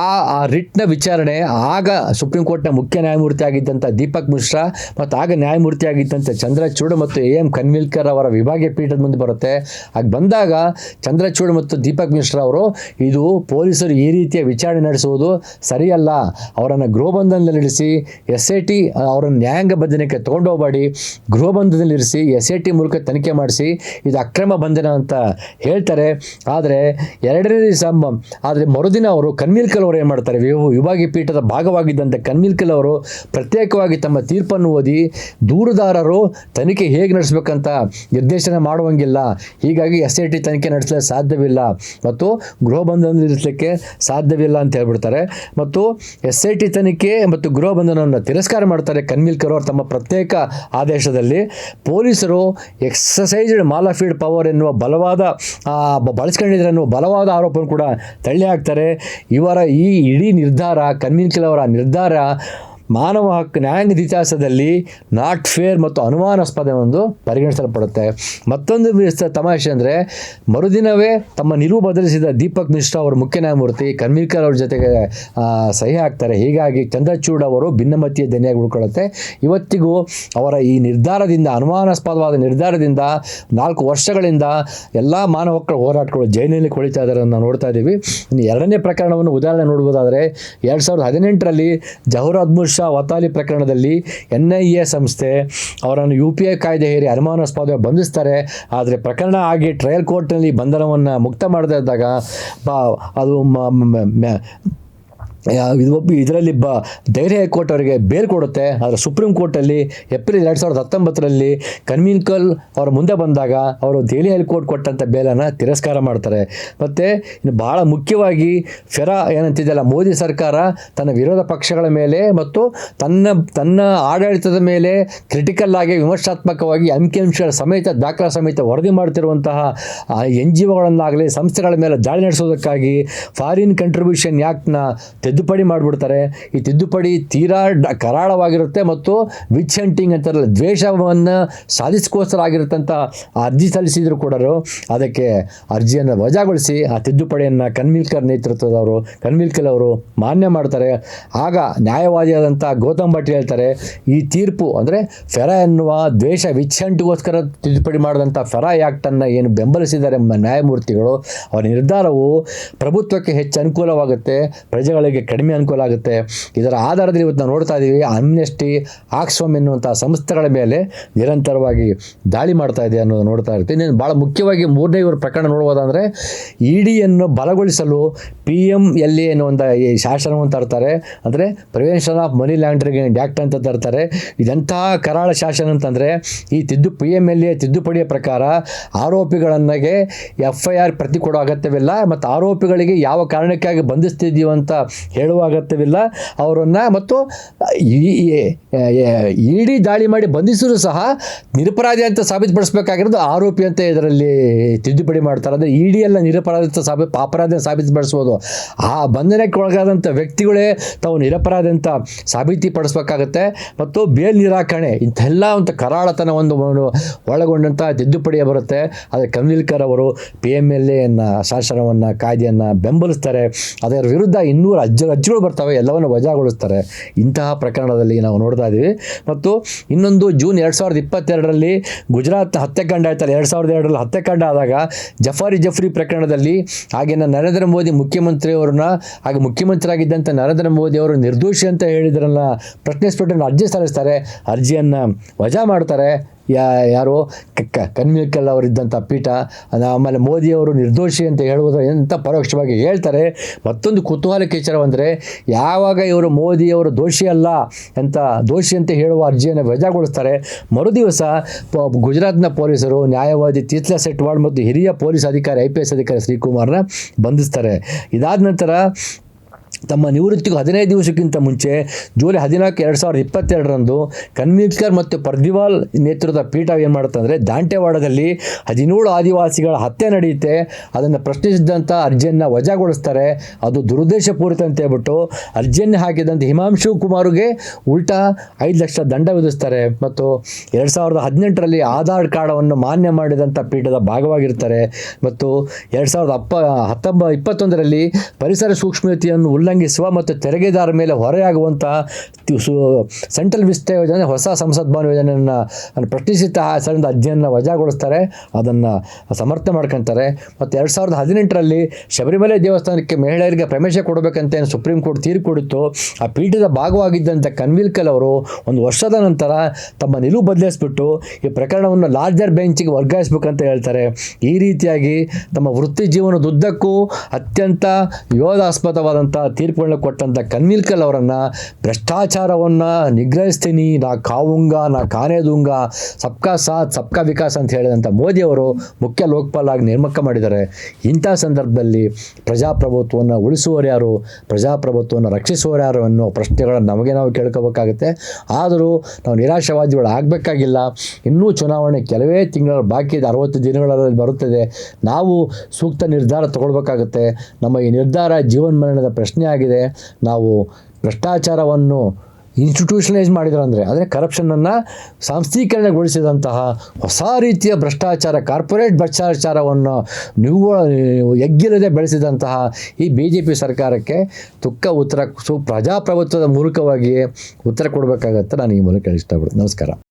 ಆ ರಿಟ್ನ ವಿಚಾರಣೆ ಆಗ ಸುಪ್ರೀಂ ಕೋರ್ಟ್ನ ಮುಖ್ಯ ನ್ಯಾಯಮೂರ್ತಿ ಆಗಿದ್ದಂಥ ದೀಪಕ್ ಮಿಶ್ರಾ ಮತ್ತು ಆಗ ನ್ಯಾಯಮೂರ್ತಿ ಆಗಿದ್ದಂಥ ಚಂದ್ರಚೂಡ್ ಮತ್ತು ಎ ಎಂ ಕನ್ವಿಲ್ಕರ್ ಅವರ ವಿಭಾಗೀಯ ಪೀಠದ ಮುಂದೆ ಬರುತ್ತೆ. ಆಗ ಬಂದಾಗ ಚಂದ್ರಚೂಡ್ ಮತ್ತು ದೀಪಕ್ ಮಿಶ್ರಾ ಅವರು ಇದು ಪೊಲೀಸರು ಈ ರೀತಿಯ ವಿಚಾರಣೆ ನಡೆಸುವುದು ಸರಿಯಲ್ಲ. ಅವರನ್ನು ಗೃಹಬಂಧನದಲ್ಲಿರಿಸಿ ಎಸ್ ಐ ಟಿ ಅವರನ್ನು ನ್ಯಾಯಾಂಗ ಬಂಧನಕ್ಕೆ ತೊಗೊಂಡೋಗಬೇಡಿ. ಗೃಹಬಂಧನದಲ್ಲಿರಿಸಿ ಎಸ್ ಐ ಟಿ ಮೂಲಕ ತನಿಖೆ ಮಾಡಿಸಿ, ಇದು ಅಕ್ರಮ ಬಂಧನ ಅಂತ ಹೇಳ್ತಾರೆ. ಆದರೆ ಎರಡನೇ ದಿವಸ ಆದರೆ ಮರುದಿನ ಅವರು ಕನ್ವಿಲ್ಕರ್ ಅವರು ಏನು ಮಾಡ್ತಾರೆ? ವಿಭ- ವಿಭಾಗೀಯ ಪೀಠದ ಭಾಗವಾಗಿದ್ದಂಥ ಕನ್ವಿಲ್ಕಲ್ ಅವರು ಪ್ರತ್ಯೇಕವಾಗಿ ತಮ್ಮ ತೀರ್ಪನ್ನು ಓದಿ ದೂರುದಾರರು ತನಿಖೆ ಹೇಗೆ ನಡೆಸಬೇಕಂತ ನಿರ್ದೇಶನ ಮಾಡುವಂಗಿಲ್ಲ. ಹೀಗಾಗಿ ಎಸ್ ಐ ಟಿ ತನಿಖೆ ನಡೆಸಲು ಸಾಧ್ಯವಿಲ್ಲ. ಮತ್ತು ಗೃಹ ಬಂಧನದಲ್ಲಿರಿಸಲಿಕ್ಕೆ ಸಾಧ್ಯವಿಲ್ಲ ಅಂತ ಹೇಳ್ಬಿಡ್ತಾರೆ. ಮತ್ತು ಎಸ್ ಐ ಟಿ ತನಿಖೆ ಮತ್ತು ಗೃಹ ಬಂಧನವನ್ನು ತಿರಸ್ಕಾರ ಮಾಡ್ತಾರೆ ಕನ್ವಿಲ್ಕರ್ ಅವರು ತಮ್ಮ ಪ್ರತ್ಯೇಕ ಆದೇಶದಲ್ಲಿ. ಪೊಲೀಸರು ಎಕ್ಸಸೈಸ್ಡ್ ಮಾಲಾಫೀಡ್ ಪವರ್ ಎನ್ನುವ ಬಲವಾದ ಬಳಸ್ಕೊಂಡಿದ್ದಾರೆ ಅನ್ನುವ ಬಲವಾದ ಆರೋಪವನ್ನು ಕೂಡ ತಳ್ಳಿ ಹಾಕ್ತಾರೆ ಇವರ ಈ ಇಡೀ ನಿರ್ಧಾರ ಕನ್ವಿನ್ಕಲ್ ಅವರ ನಿರ್ಧಾರ ಮಾನವ ಹಕ್ಕು ನ್ಯಾಯಾಂಗದ ಇತಿಹಾಸದಲ್ಲಿ ನಾಟ್ ಫೇರ್ ಮತ್ತು ಅನುಮಾನಾಸ್ಪದ ಒಂದು ಪರಿಗಣಿಸಲ್ಪಡುತ್ತೆ. ಮತ್ತೊಂದು ತಮಾಷೆ ಅಂದರೆ, ಮರುದಿನವೇ ತಮ್ಮ ನಿಲುವು ಬದಲಿಸಿದ ದೀಪಕ್ ಮಿಶ್ರಾ ಅವರು ಮುಖ್ಯ ನ್ಯಾಯಮೂರ್ತಿ ಕನ್ವಿಲ್ಕರ್ ಅವ್ರ ಜೊತೆಗೆ ಸಹಿ ಹಾಕ್ತಾರೆ. ಹೀಗಾಗಿ ಚಂದ್ರಚೂಡ್ ಅವರು ಭಿನ್ನಮತಿಯ ದನಿಯಾಗಿ ಉಳ್ಕೊಳ್ಳುತ್ತೆ. ಇವತ್ತಿಗೂ ಅವರ ಈ ನಿರ್ಧಾರದಿಂದ, ಅನುಮಾನಾಸ್ಪದವಾದ ನಿರ್ಧಾರದಿಂದ, ನಾಲ್ಕು ವರ್ಷಗಳಿಂದ ಎಲ್ಲ ಮಾನವ ಹಕ್ಕಳ ಹೋರಾಟಗಳು ಜೈಲಿನಲ್ಲಿ ಕೊಳಿತಾ ಇದ್ದಾರೆ ನಾವು ನೋಡ್ತಾ ಇದ್ದೀವಿ ಇನ್ನು ಎರಡನೇ ಪ್ರಕರಣವನ್ನು ಉದಾಹರಣೆ ನೋಡ್ಬೋದಾದರೆ, ಎರಡು ಸಾವಿರದ ಹದಿನೆಂಟರಲ್ಲಿ ಜಹುರ್ ಅದ್ಮುರ್ ಶಾ ವತಾಲಿ ಪ್ರಕರಣದಲ್ಲಿ ಎನ್ ಐ ಎ ಸಂಸ್ಥೆ ಅವರನ್ನು ಯು ಪಿ ಐ ಕಾಯ್ದೆ ಹೇರಿ ಅನುಮಾನಾಸ್ಪದ ಬಂಧಿಸ್ತಾರೆ. ಆದರೆ ಪ್ರಕರಣ ಆಗಿ ಟ್ರಯಲ್ ಕೋರ್ಟ್ನಲ್ಲಿ ಬಂಧನವನ್ನು ಮುಕ್ತ ಮಾಡದೇ ಇದ್ದಾಗ ಅದು ಮ- ಇದರಲ್ಲಿ ಬ ಧೈರ್ಯ ಹೈಕೋರ್ಟ್ ಅವರಿಗೆ ಬೇಲ್ ಕೊಡುತ್ತೆ. ಆದರೆ ಸುಪ್ರೀಂ ಕೋರ್ಟಲ್ಲಿ ಏಪ್ರಿಲ್ ಎರಡು ಸಾವಿರದ ಹತ್ತೊಂಬತ್ತರಲ್ಲಿ ಕನ್ವಿನ್ಕಲ್ ಅವರ ಮುಂದೆ ಬಂದಾಗ ಅವರು ದೆಹಲಿ ಹೈಕೋರ್ಟ್ ಕೊಟ್ಟಂಥ ಬೇಲನ್ನು ತಿರಸ್ಕಾರ ಮಾಡ್ತಾರೆ. ಮತ್ತು ಇನ್ನು ಭಾಳ ಮುಖ್ಯವಾಗಿ ಫೆರಾ ಏನಂತಿದೆಯಲ್ಲ, ಮೋದಿ ಸರ್ಕಾರ ತನ್ನ ವಿರೋಧ ಪಕ್ಷಗಳ ಮೇಲೆ ಮತ್ತು ತನ್ನ ತನ್ನ ಆಡಳಿತದ ಮೇಲೆ ಕ್ರಿಟಿಕಲ್ ಆಗಿ ವಿಮರ್ಶಾತ್ಮಕವಾಗಿ ಅಂಕಿಅಂಶಗಳ ಸಮೇತ, ದಾಖಲಾ ಸಮೇತ ವರದಿ ಮಾಡ್ತಿರುವಂತಹ ಎನ್ ಜಿ ಒಗಳನ್ನಾಗಲಿ ಸಂಸ್ಥೆಗಳ ಮೇಲೆ ದಾಳಿ ನಡೆಸೋದಕ್ಕಾಗಿ ಫಾರಿನ್ ಕಂಟ್ರಿಬ್ಯೂಷನ್ ಆ್ಯಕ್ಟ್ನ ತಿದ್ದುಪಡಿ ಮಾಡಿಬಿಡ್ತಾರೆ. ಈ ತಿದ್ದುಪಡಿ ತೀರಾ ಕರಾಳವಾಗಿರುತ್ತೆ ಮತ್ತು ವಿಚ್ ಹಂಟಿಂಗ್ ಅಂತಾರಲ್ಲ, ದ್ವೇಷವನ್ನು ಸಾಧಿಸ್ಕೋಸ್ಕರ ಆಗಿರುತ್ತಂಥ ಅರ್ಜಿ ಸಲ್ಲಿಸಿದ್ರು ಕೂಡ ಅದಕ್ಕೆ ಅರ್ಜಿಯನ್ನು ವಜಾಗೊಳಿಸಿ ಆ ತಿದ್ದುಪಡಿಯನ್ನು ಕನ್ವಿಲ್ಕರ್ ನೇತೃತ್ವದವರು ಕನ್ವಿಲ್ಕಲ್ ಅವರು ಮಾನ್ಯ ಮಾಡ್ತಾರೆ. ಆಗ ನ್ಯಾಯವಾದಿಯಾದಂಥ ಗೌತಮ್ ಭಟ್ ಹೇಳ್ತಾರೆ, ಈ ತೀರ್ಪು ಅಂದರೆ ಫೆರಾ ಎನ್ನುವ ದ್ವೇಷ ವಿಚ್ಛಂಟಿಗೋಸ್ಕರ ತಿದ್ದುಪಡಿ ಮಾಡಿದಂಥ ಫೆರಾ ಆ್ಯಕ್ಟನ್ನು ಏನು ಬೆಂಬಲಿಸಿದ್ದಾರೆ ನ್ಯಾಯಮೂರ್ತಿಗಳು, ಅವರ ನಿರ್ಧಾರವು ಪ್ರಭುತ್ವಕ್ಕೆ ಹೆಚ್ಚು ಅನುಕೂಲವಾಗುತ್ತೆ. ಪ್ರಜೆಗಳಿಗೆ ಕಡಿಮೆ ಅನುಕೂಲ ಆಗುತ್ತೆ. ಇದರ ಆಧಾರದಲ್ಲಿ ಇವತ್ತು ನಾವು ನೋಡ್ತಾ ಇದ್ದೀವಿ ಅಮ್ನೆಸ್ಟಿ ಆಕ್ಸ್ಫಮ್ ಎನ್ನುವಂಥ ಸಂಸ್ಥೆಗಳ ಮೇಲೆ ನಿರಂತರವಾಗಿ ದಾಳಿ ಮಾಡ್ತಾ ಇದೆ ಅನ್ನೋದು ನೋಡ್ತಾ ಇರ್ತೀವಿ. ಇನ್ನೇನು ಭಾಳ ಮುಖ್ಯವಾಗಿ ಮೂರನೇ ಇವರು ಪ್ರಕರಣ ನೋಡ್ಬೋದಂದರೆ ಡಿಯನ್ನು ಬಲಗೊಳಿಸಲು ಪಿ ಎಂ ಎಲ್ ಎ ಎನ್ನುವಂಥ ಈ ಶಾಸನವನ್ನು ತರ್ತಾರೆ. ಅಂದರೆ prevention of money laundering act ಅಂತ ತರ್ತಾರೆ. ಇದೆಂತಹ ಕರಾಳ ಶಾಸನ ಅಂತಂದರೆ, ಈ ತಿದ್ದು ಪಿ ಎಂ ಎಲ್ ಎ ತಿದ್ದುಪಡಿಯ ಪ್ರಕಾರ ಆರೋಪಿಗಳನ್ನಗೆ ಎಫ್ ಐ ಆರ್ ಪ್ರತಿ ಕೊಡೋ ಅಗತ್ಯವಿಲ್ಲ, ಮತ್ತು ಆರೋಪಿಗಳಿಗೆ ಯಾವ ಕಾರಣಕ್ಕಾಗಿ ಬಂಧಿಸ್ತಿದ್ದೀವಿ ಅಂತ ಹೇಳುವ ಅಗತ್ಯವಿಲ್ಲ. ಅವರನ್ನು ಮತ್ತು ಇಡಿ ದಾಳಿ ಮಾಡಿ ಬಂಧಿಸಿದ್ರು ಸಹ ನಿರಪರಾಧಿ ಅಂತ ಸಾಬೀತುಪಡಿಸಬೇಕಾಗಿರೋದು ಆರೋಪಿ ಅಂತ ಇದರಲ್ಲಿ ತಿದ್ದುಪಡಿ ಮಾಡ್ತಾರೆ. ಅಂದರೆ ಇಡಿ ಎಲ್ಲ ನಿರಪರಾಧಿ ಅಂತ ಸಾಬೀ ಅಪರಾಧ ಸಾಬೀತುಪಡಿಸ್ಬೋದು. ಆ ಬಂಧನಕ್ಕೆ ಒಳಗಾದಂಥ ವ್ಯಕ್ತಿಗಳೇ ತಾವು ನಿರಪರಾಧಿ ಅಂತ ಸಾಬೀತಿಪಡಿಸ್ಬೇಕಾಗತ್ತೆ. ಮತ್ತು ಬೇಲ್ ನಿರಾಕರಣೆ, ಇಂಥೆಲ್ಲ ಒಂದು ಕರಾಳತನ ಒಂದು ಒಳಗೊಂಡಂಥ ತಿದ್ದುಪಡಿ ಬರುತ್ತೆ. ಆದರೆ ಕನ್ವಿಲ್ಕರ್ ಅವರು ಪಿ ಎಂ ಎಲ್ ಎನ್ನ ಶಾಸನವನ್ನು, ಕಾಯ್ದೆಯನ್ನು ಬೆಂಬಲಿಸ್ತಾರೆ. ಅದರ ವಿರುದ್ಧ ಇನ್ನೂರು ಅಜ್ಜ ಅಜ್ಜಿಗಳು ಬರ್ತವೆ, ಎಲ್ಲವನ್ನು ವಜಾಗೊಳಿಸ್ತಾರೆ. ಇಂತಹ ಪ್ರಕರಣದಲ್ಲಿ ನಾವು ನೋಡ್ತಾ ಇದ್ದೀವಿ. ಮತ್ತು ಇನ್ನೊಂದು ಜೂನ್ ಎರಡು ಸಾವಿರದ ಇಪ್ಪತ್ತೆರಡರಲ್ಲಿ ಗುಜರಾತ್ ಹತ್ಯಾಕಾಂಡ ಆಯ್ತಲ್ಲ, ಎರಡು ಸಾವಿರದ ಎರಡರಲ್ಲಿ ಹತ್ಯಾಕಾಂಡ ಆದಾಗ ಜಫಾರಿ ಜಫ್ರಿ ಪ್ರಕರಣದಲ್ಲಿ ಆಗಿನ ನರೇಂದ್ರ ಮೋದಿ ಮುಖ್ಯಮಂತ್ರಿಯವರನ್ನ, ಹಾಗೆ ಮುಖ್ಯಮಂತ್ರಿಯಾಗಿದ್ದಂಥ ನರೇಂದ್ರ ಮೋದಿ ಅವರು ನಿರ್ದೋಷಿ ಅಂತ ಹೇಳಿದ್ರನ್ನ ಪ್ರಶ್ನಿಸ್ಬಿಟ್ಟು ಅರ್ಜಿ ಸಲ್ಲಿಸ್ತಾರೆ. ಅರ್ಜಿಯನ್ನು ವಜಾ ಮಾಡ್ತಾರೆ. ಯಾ, ಯಾರು ಕನ್ವಿಲ್ಕಲ್ ಅವರಿದ್ದಂಥ ಪೀಠ ಆಮೇಲೆ ಮೋದಿಯವರು ನಿರ್ದೋಷಿ ಅಂತ ಹೇಳುವುದು ಎಂಥ ಪರೋಕ್ಷವಾಗಿ ಹೇಳ್ತಾರೆ, ಮತ್ತೊಂದು ಕುತೂಹಲಕ್ಕೆ ವಿಚಾರವಂದರೆ ಯಾವಾಗ ಇವರು ಮೋದಿಯವರು ದೋಷಿ ಅಲ್ಲ ಅಂತ, ದೋಷಿ ಅಂತ ಹೇಳುವ ಅರ್ಜಿಯನ್ನು ವಜಾಗೊಳಿಸ್ತಾರೆ, ಮರುದಿವಸ ಗುಜರಾತ್ನ ಪೊಲೀಸರು, ನ್ಯಾಯವಾದಿ ತೀರ್ಥ ಸೆಟ್ವಾಳ್ ಮತ್ತು ಹಿರಿಯ ಪೊಲೀಸ್ ಅಧಿಕಾರಿ, ಐ ಪಿ ಎಸ್ ಅಧಿಕಾರಿ ಶ್ರೀಕುಮಾರ್ನ ಬಂಧಿಸ್ತಾರೆ. ಇದಾದ ನಂತರ ತಮ್ಮ ನಿವೃತ್ತಿಗೂ ಹದಿನೈದು ದಿವಸಕ್ಕಿಂತ ಮುಂಚೆ ಜೂಲೈ ಹದಿನಾಲ್ಕು ಎರಡು ಸಾವಿರದ ಇಪ್ಪತ್ತೆರಡರಂದು ಕನ್ವಿಲ್ಕರ್ ಮತ್ತು ಪರ್ದಿವಾಲ್ ನೇತೃತ್ವದ ಪೀಠ ಏನು ಮಾಡುತ್ತೆ ಅಂದರೆ ದಾಂಟೆವಾಡದಲ್ಲಿ ಹದಿನೇಳು ಆದಿವಾಸಿಗಳ ಹತ್ಯೆ ನಡೆಯುತ್ತೆ. ಅದನ್ನು ಪ್ರಶ್ನಿಸಿದಂಥ ಅರ್ಜಿಯನ್ನು ವಜಾಗೊಳಿಸ್ತಾರೆ. ಅದು ದುರುದ್ದೇಶಪೂರಿತ ಅಂತ ಹೇಳ್ಬಿಟ್ಟು ಅರ್ಜಿಯನ್ನು ಹಾಕಿದಂಥ ಹಿಮಾಂಶು ಕುಮಾರ್ಗೆ ಉಲ್ಟಾ ಐದು ಲಕ್ಷ ದಂಡ ವಿಧಿಸ್ತಾರೆ. ಮತ್ತು ಎರಡು ಸಾವಿರದ ಹದಿನೆಂಟರಲ್ಲಿ ಆಧಾರ್ ಕಾರ್ಡವನ್ನು ಮಾನ್ಯ ಮಾಡಿದಂಥ ಪೀಠದ ಭಾಗವಾಗಿರ್ತಾರೆ. ಮತ್ತು ಎರಡು ಸಾವಿರದ ಅಪ್ಪ ಹತ್ತೊಂಬ ಇಪ್ಪತ್ತೊಂದರಲ್ಲಿ ಪರಿಸರ ಸೂಕ್ಷ್ಮತೆಯನ್ನು ಉಲ್ಲಂಘಿಸುವ ಮತ್ತು ತೆರಿಗೆದಾರ ಮೇಲೆ ಹೊರೆಯಾಗುವಂತಹ ಸೆಂಟ್ರಲ್ ವಿಸ್ತ ಯೋಜನೆ, ಹೊಸ ಸಂಸತ್ ಭವನ ಯೋಜನೆಯನ್ನು ಆ ಸಣ್ಣ ಅರ್ಜಿಯನ್ನು ವಜಾಗೊಳಿಸ್ತಾರೆ. ಅದನ್ನು ಸಮರ್ಥನೆ ಮಾಡ್ಕೊತಾರೆ. ಮತ್ತು ಎರಡು ಸಾವಿರದ ಹದಿನೆಂಟರಲ್ಲಿ ಶಬರಿಮಲೆ ದೇವಸ್ಥಾನಕ್ಕೆ ಮಹಿಳೆಯರಿಗೆ ಪ್ರವೇಶ ಕೊಡಬೇಕಂತ ಏನು ಸುಪ್ರೀಂ ಕೋರ್ಟ್ ತೀರ್ಪು ಕೊಡಿತ್ತು, ಆ ಪೀಠದ ಭಾಗವಾಗಿದ್ದಂಥ ಕನ್ವಿಲ್ಕಲ್ ಅವರು ಒಂದು ವರ್ಷದ ನಂತರ ತಮ್ಮ ನಿಲುವು ಬದಲಿಸ್ಬಿಟ್ಟು ಈ ಪ್ರಕರಣವನ್ನು ಲಾರ್ಜರ್ ಬೆಂಚಿಗೆ ವರ್ಗಾಯಿಸ್ಬೇಕಂತ ಹೇಳ್ತಾರೆ. ಈ ರೀತಿಯಾಗಿ ತಮ್ಮ ವೃತ್ತಿ ಜೀವನದುದ್ದಕ್ಕೂ ಅತ್ಯಂತ ವಿವಾದಾಸ್ಪದವಾದಂಥ ತೀರ್ಪುಗಳನ್ನ ಕೊಟ್ಟಂಥ ಕನ್ವಿಲ್ಕಲ್ ಅವರನ್ನು ಭ್ರಷ್ಟಾಚಾರವನ್ನು ನಿಗ್ರಹಿಸ್ತೀನಿ, ನಾ ಕಾವುಂಗ, ನಾ ಕಾನೇದುಂಗ ಸಬ್ಕಾ ಸಾಥ್, ಸಬ್ಕಾ ವಿಕಾಸ್ ಅಂತ ಹೇಳಿದಂಥ ಮೋದಿಯವರು ಮುಖ್ಯ ಲೋಕಪಾಲ್ ಆಗಿ ನೇಮಕ ಮಾಡಿದ್ದಾರೆ. ಇಂಥ ಸಂದರ್ಭದಲ್ಲಿ ಪ್ರಜಾಪ್ರಭುತ್ವವನ್ನು ಉಳಿಸುವವರು ಯಾರು, ಪ್ರಜಾಪ್ರಭುತ್ವವನ್ನು ರಕ್ಷಿಸುವವರು ಯಾರು ಅನ್ನೋ ಪ್ರಶ್ನೆಗಳನ್ನು ನಮಗೆ ನಾವು ಕೇಳ್ಕೋಬೇಕಾಗುತ್ತೆ. ಆದರೂ ನಾವು ನಿರಾಶಾವಾದಿಗಳು ಆಗಬೇಕಾಗಿಲ್ಲ. ಇನ್ನೂ ಚುನಾವಣೆ ಕೆಲವೇ ತಿಂಗಳ ಬಾಕಿ ಇದೆ, ಅರವತ್ತು ದಿನಗಳಲ್ಲಿ ಬರುತ್ತದೆ. ನಾವು ಸೂಕ್ತ ನಿರ್ಧಾರ ತಗೊಳ್ಬೇಕಾಗುತ್ತೆ. ನಮ್ಮ ಈ ನಿರ್ಧಾರ ಜೀವನ್ಮರಣದ ಪ್ರಶ್ನೆ ಆಗಿದೆ ನಾವು ಭ್ರಷ್ಟಾಚಾರವನ್ನು ಇನ್ಸ್ಟಿಟ್ಯೂಷನಲೈಸ್ ಮಾಡಿದ್ರು ಅಂದರೆ ಅಂದರೆ ಕರಪ್ಷನನ್ನು ಸಾಂಸ್ಥೀಕರಣಗೊಳಿಸಿದಂತಹ ಹೊಸ ರೀತಿಯ ಭ್ರಷ್ಟಾಚಾರ ಕಾರ್ಪೊರೇಟ್ ಭ್ರಷ್ಟಾಚಾರವನ್ನು ನೀವು ಎಗ್ಗಿಲ್ಲದೆ ಬೆಳೆಸಿದಂತಹ ಈ ಬಿ ಜೆ ಪಿ ಸರ್ಕಾರಕ್ಕೆ ತುಕ್ಕ ಉತ್ತರ, ಸು ಪ್ರಜಾಪ್ರಭುತ್ವದ ಮೂಲಕವಾಗಿಯೇ ಉತ್ತರ ಕೊಡಬೇಕಾಗತ್ತೆ. ನಾನು ಈ ಮೂಲಕ ಇಷ್ಟಪಡ್ತೀನಿ. ನಮಸ್ಕಾರ.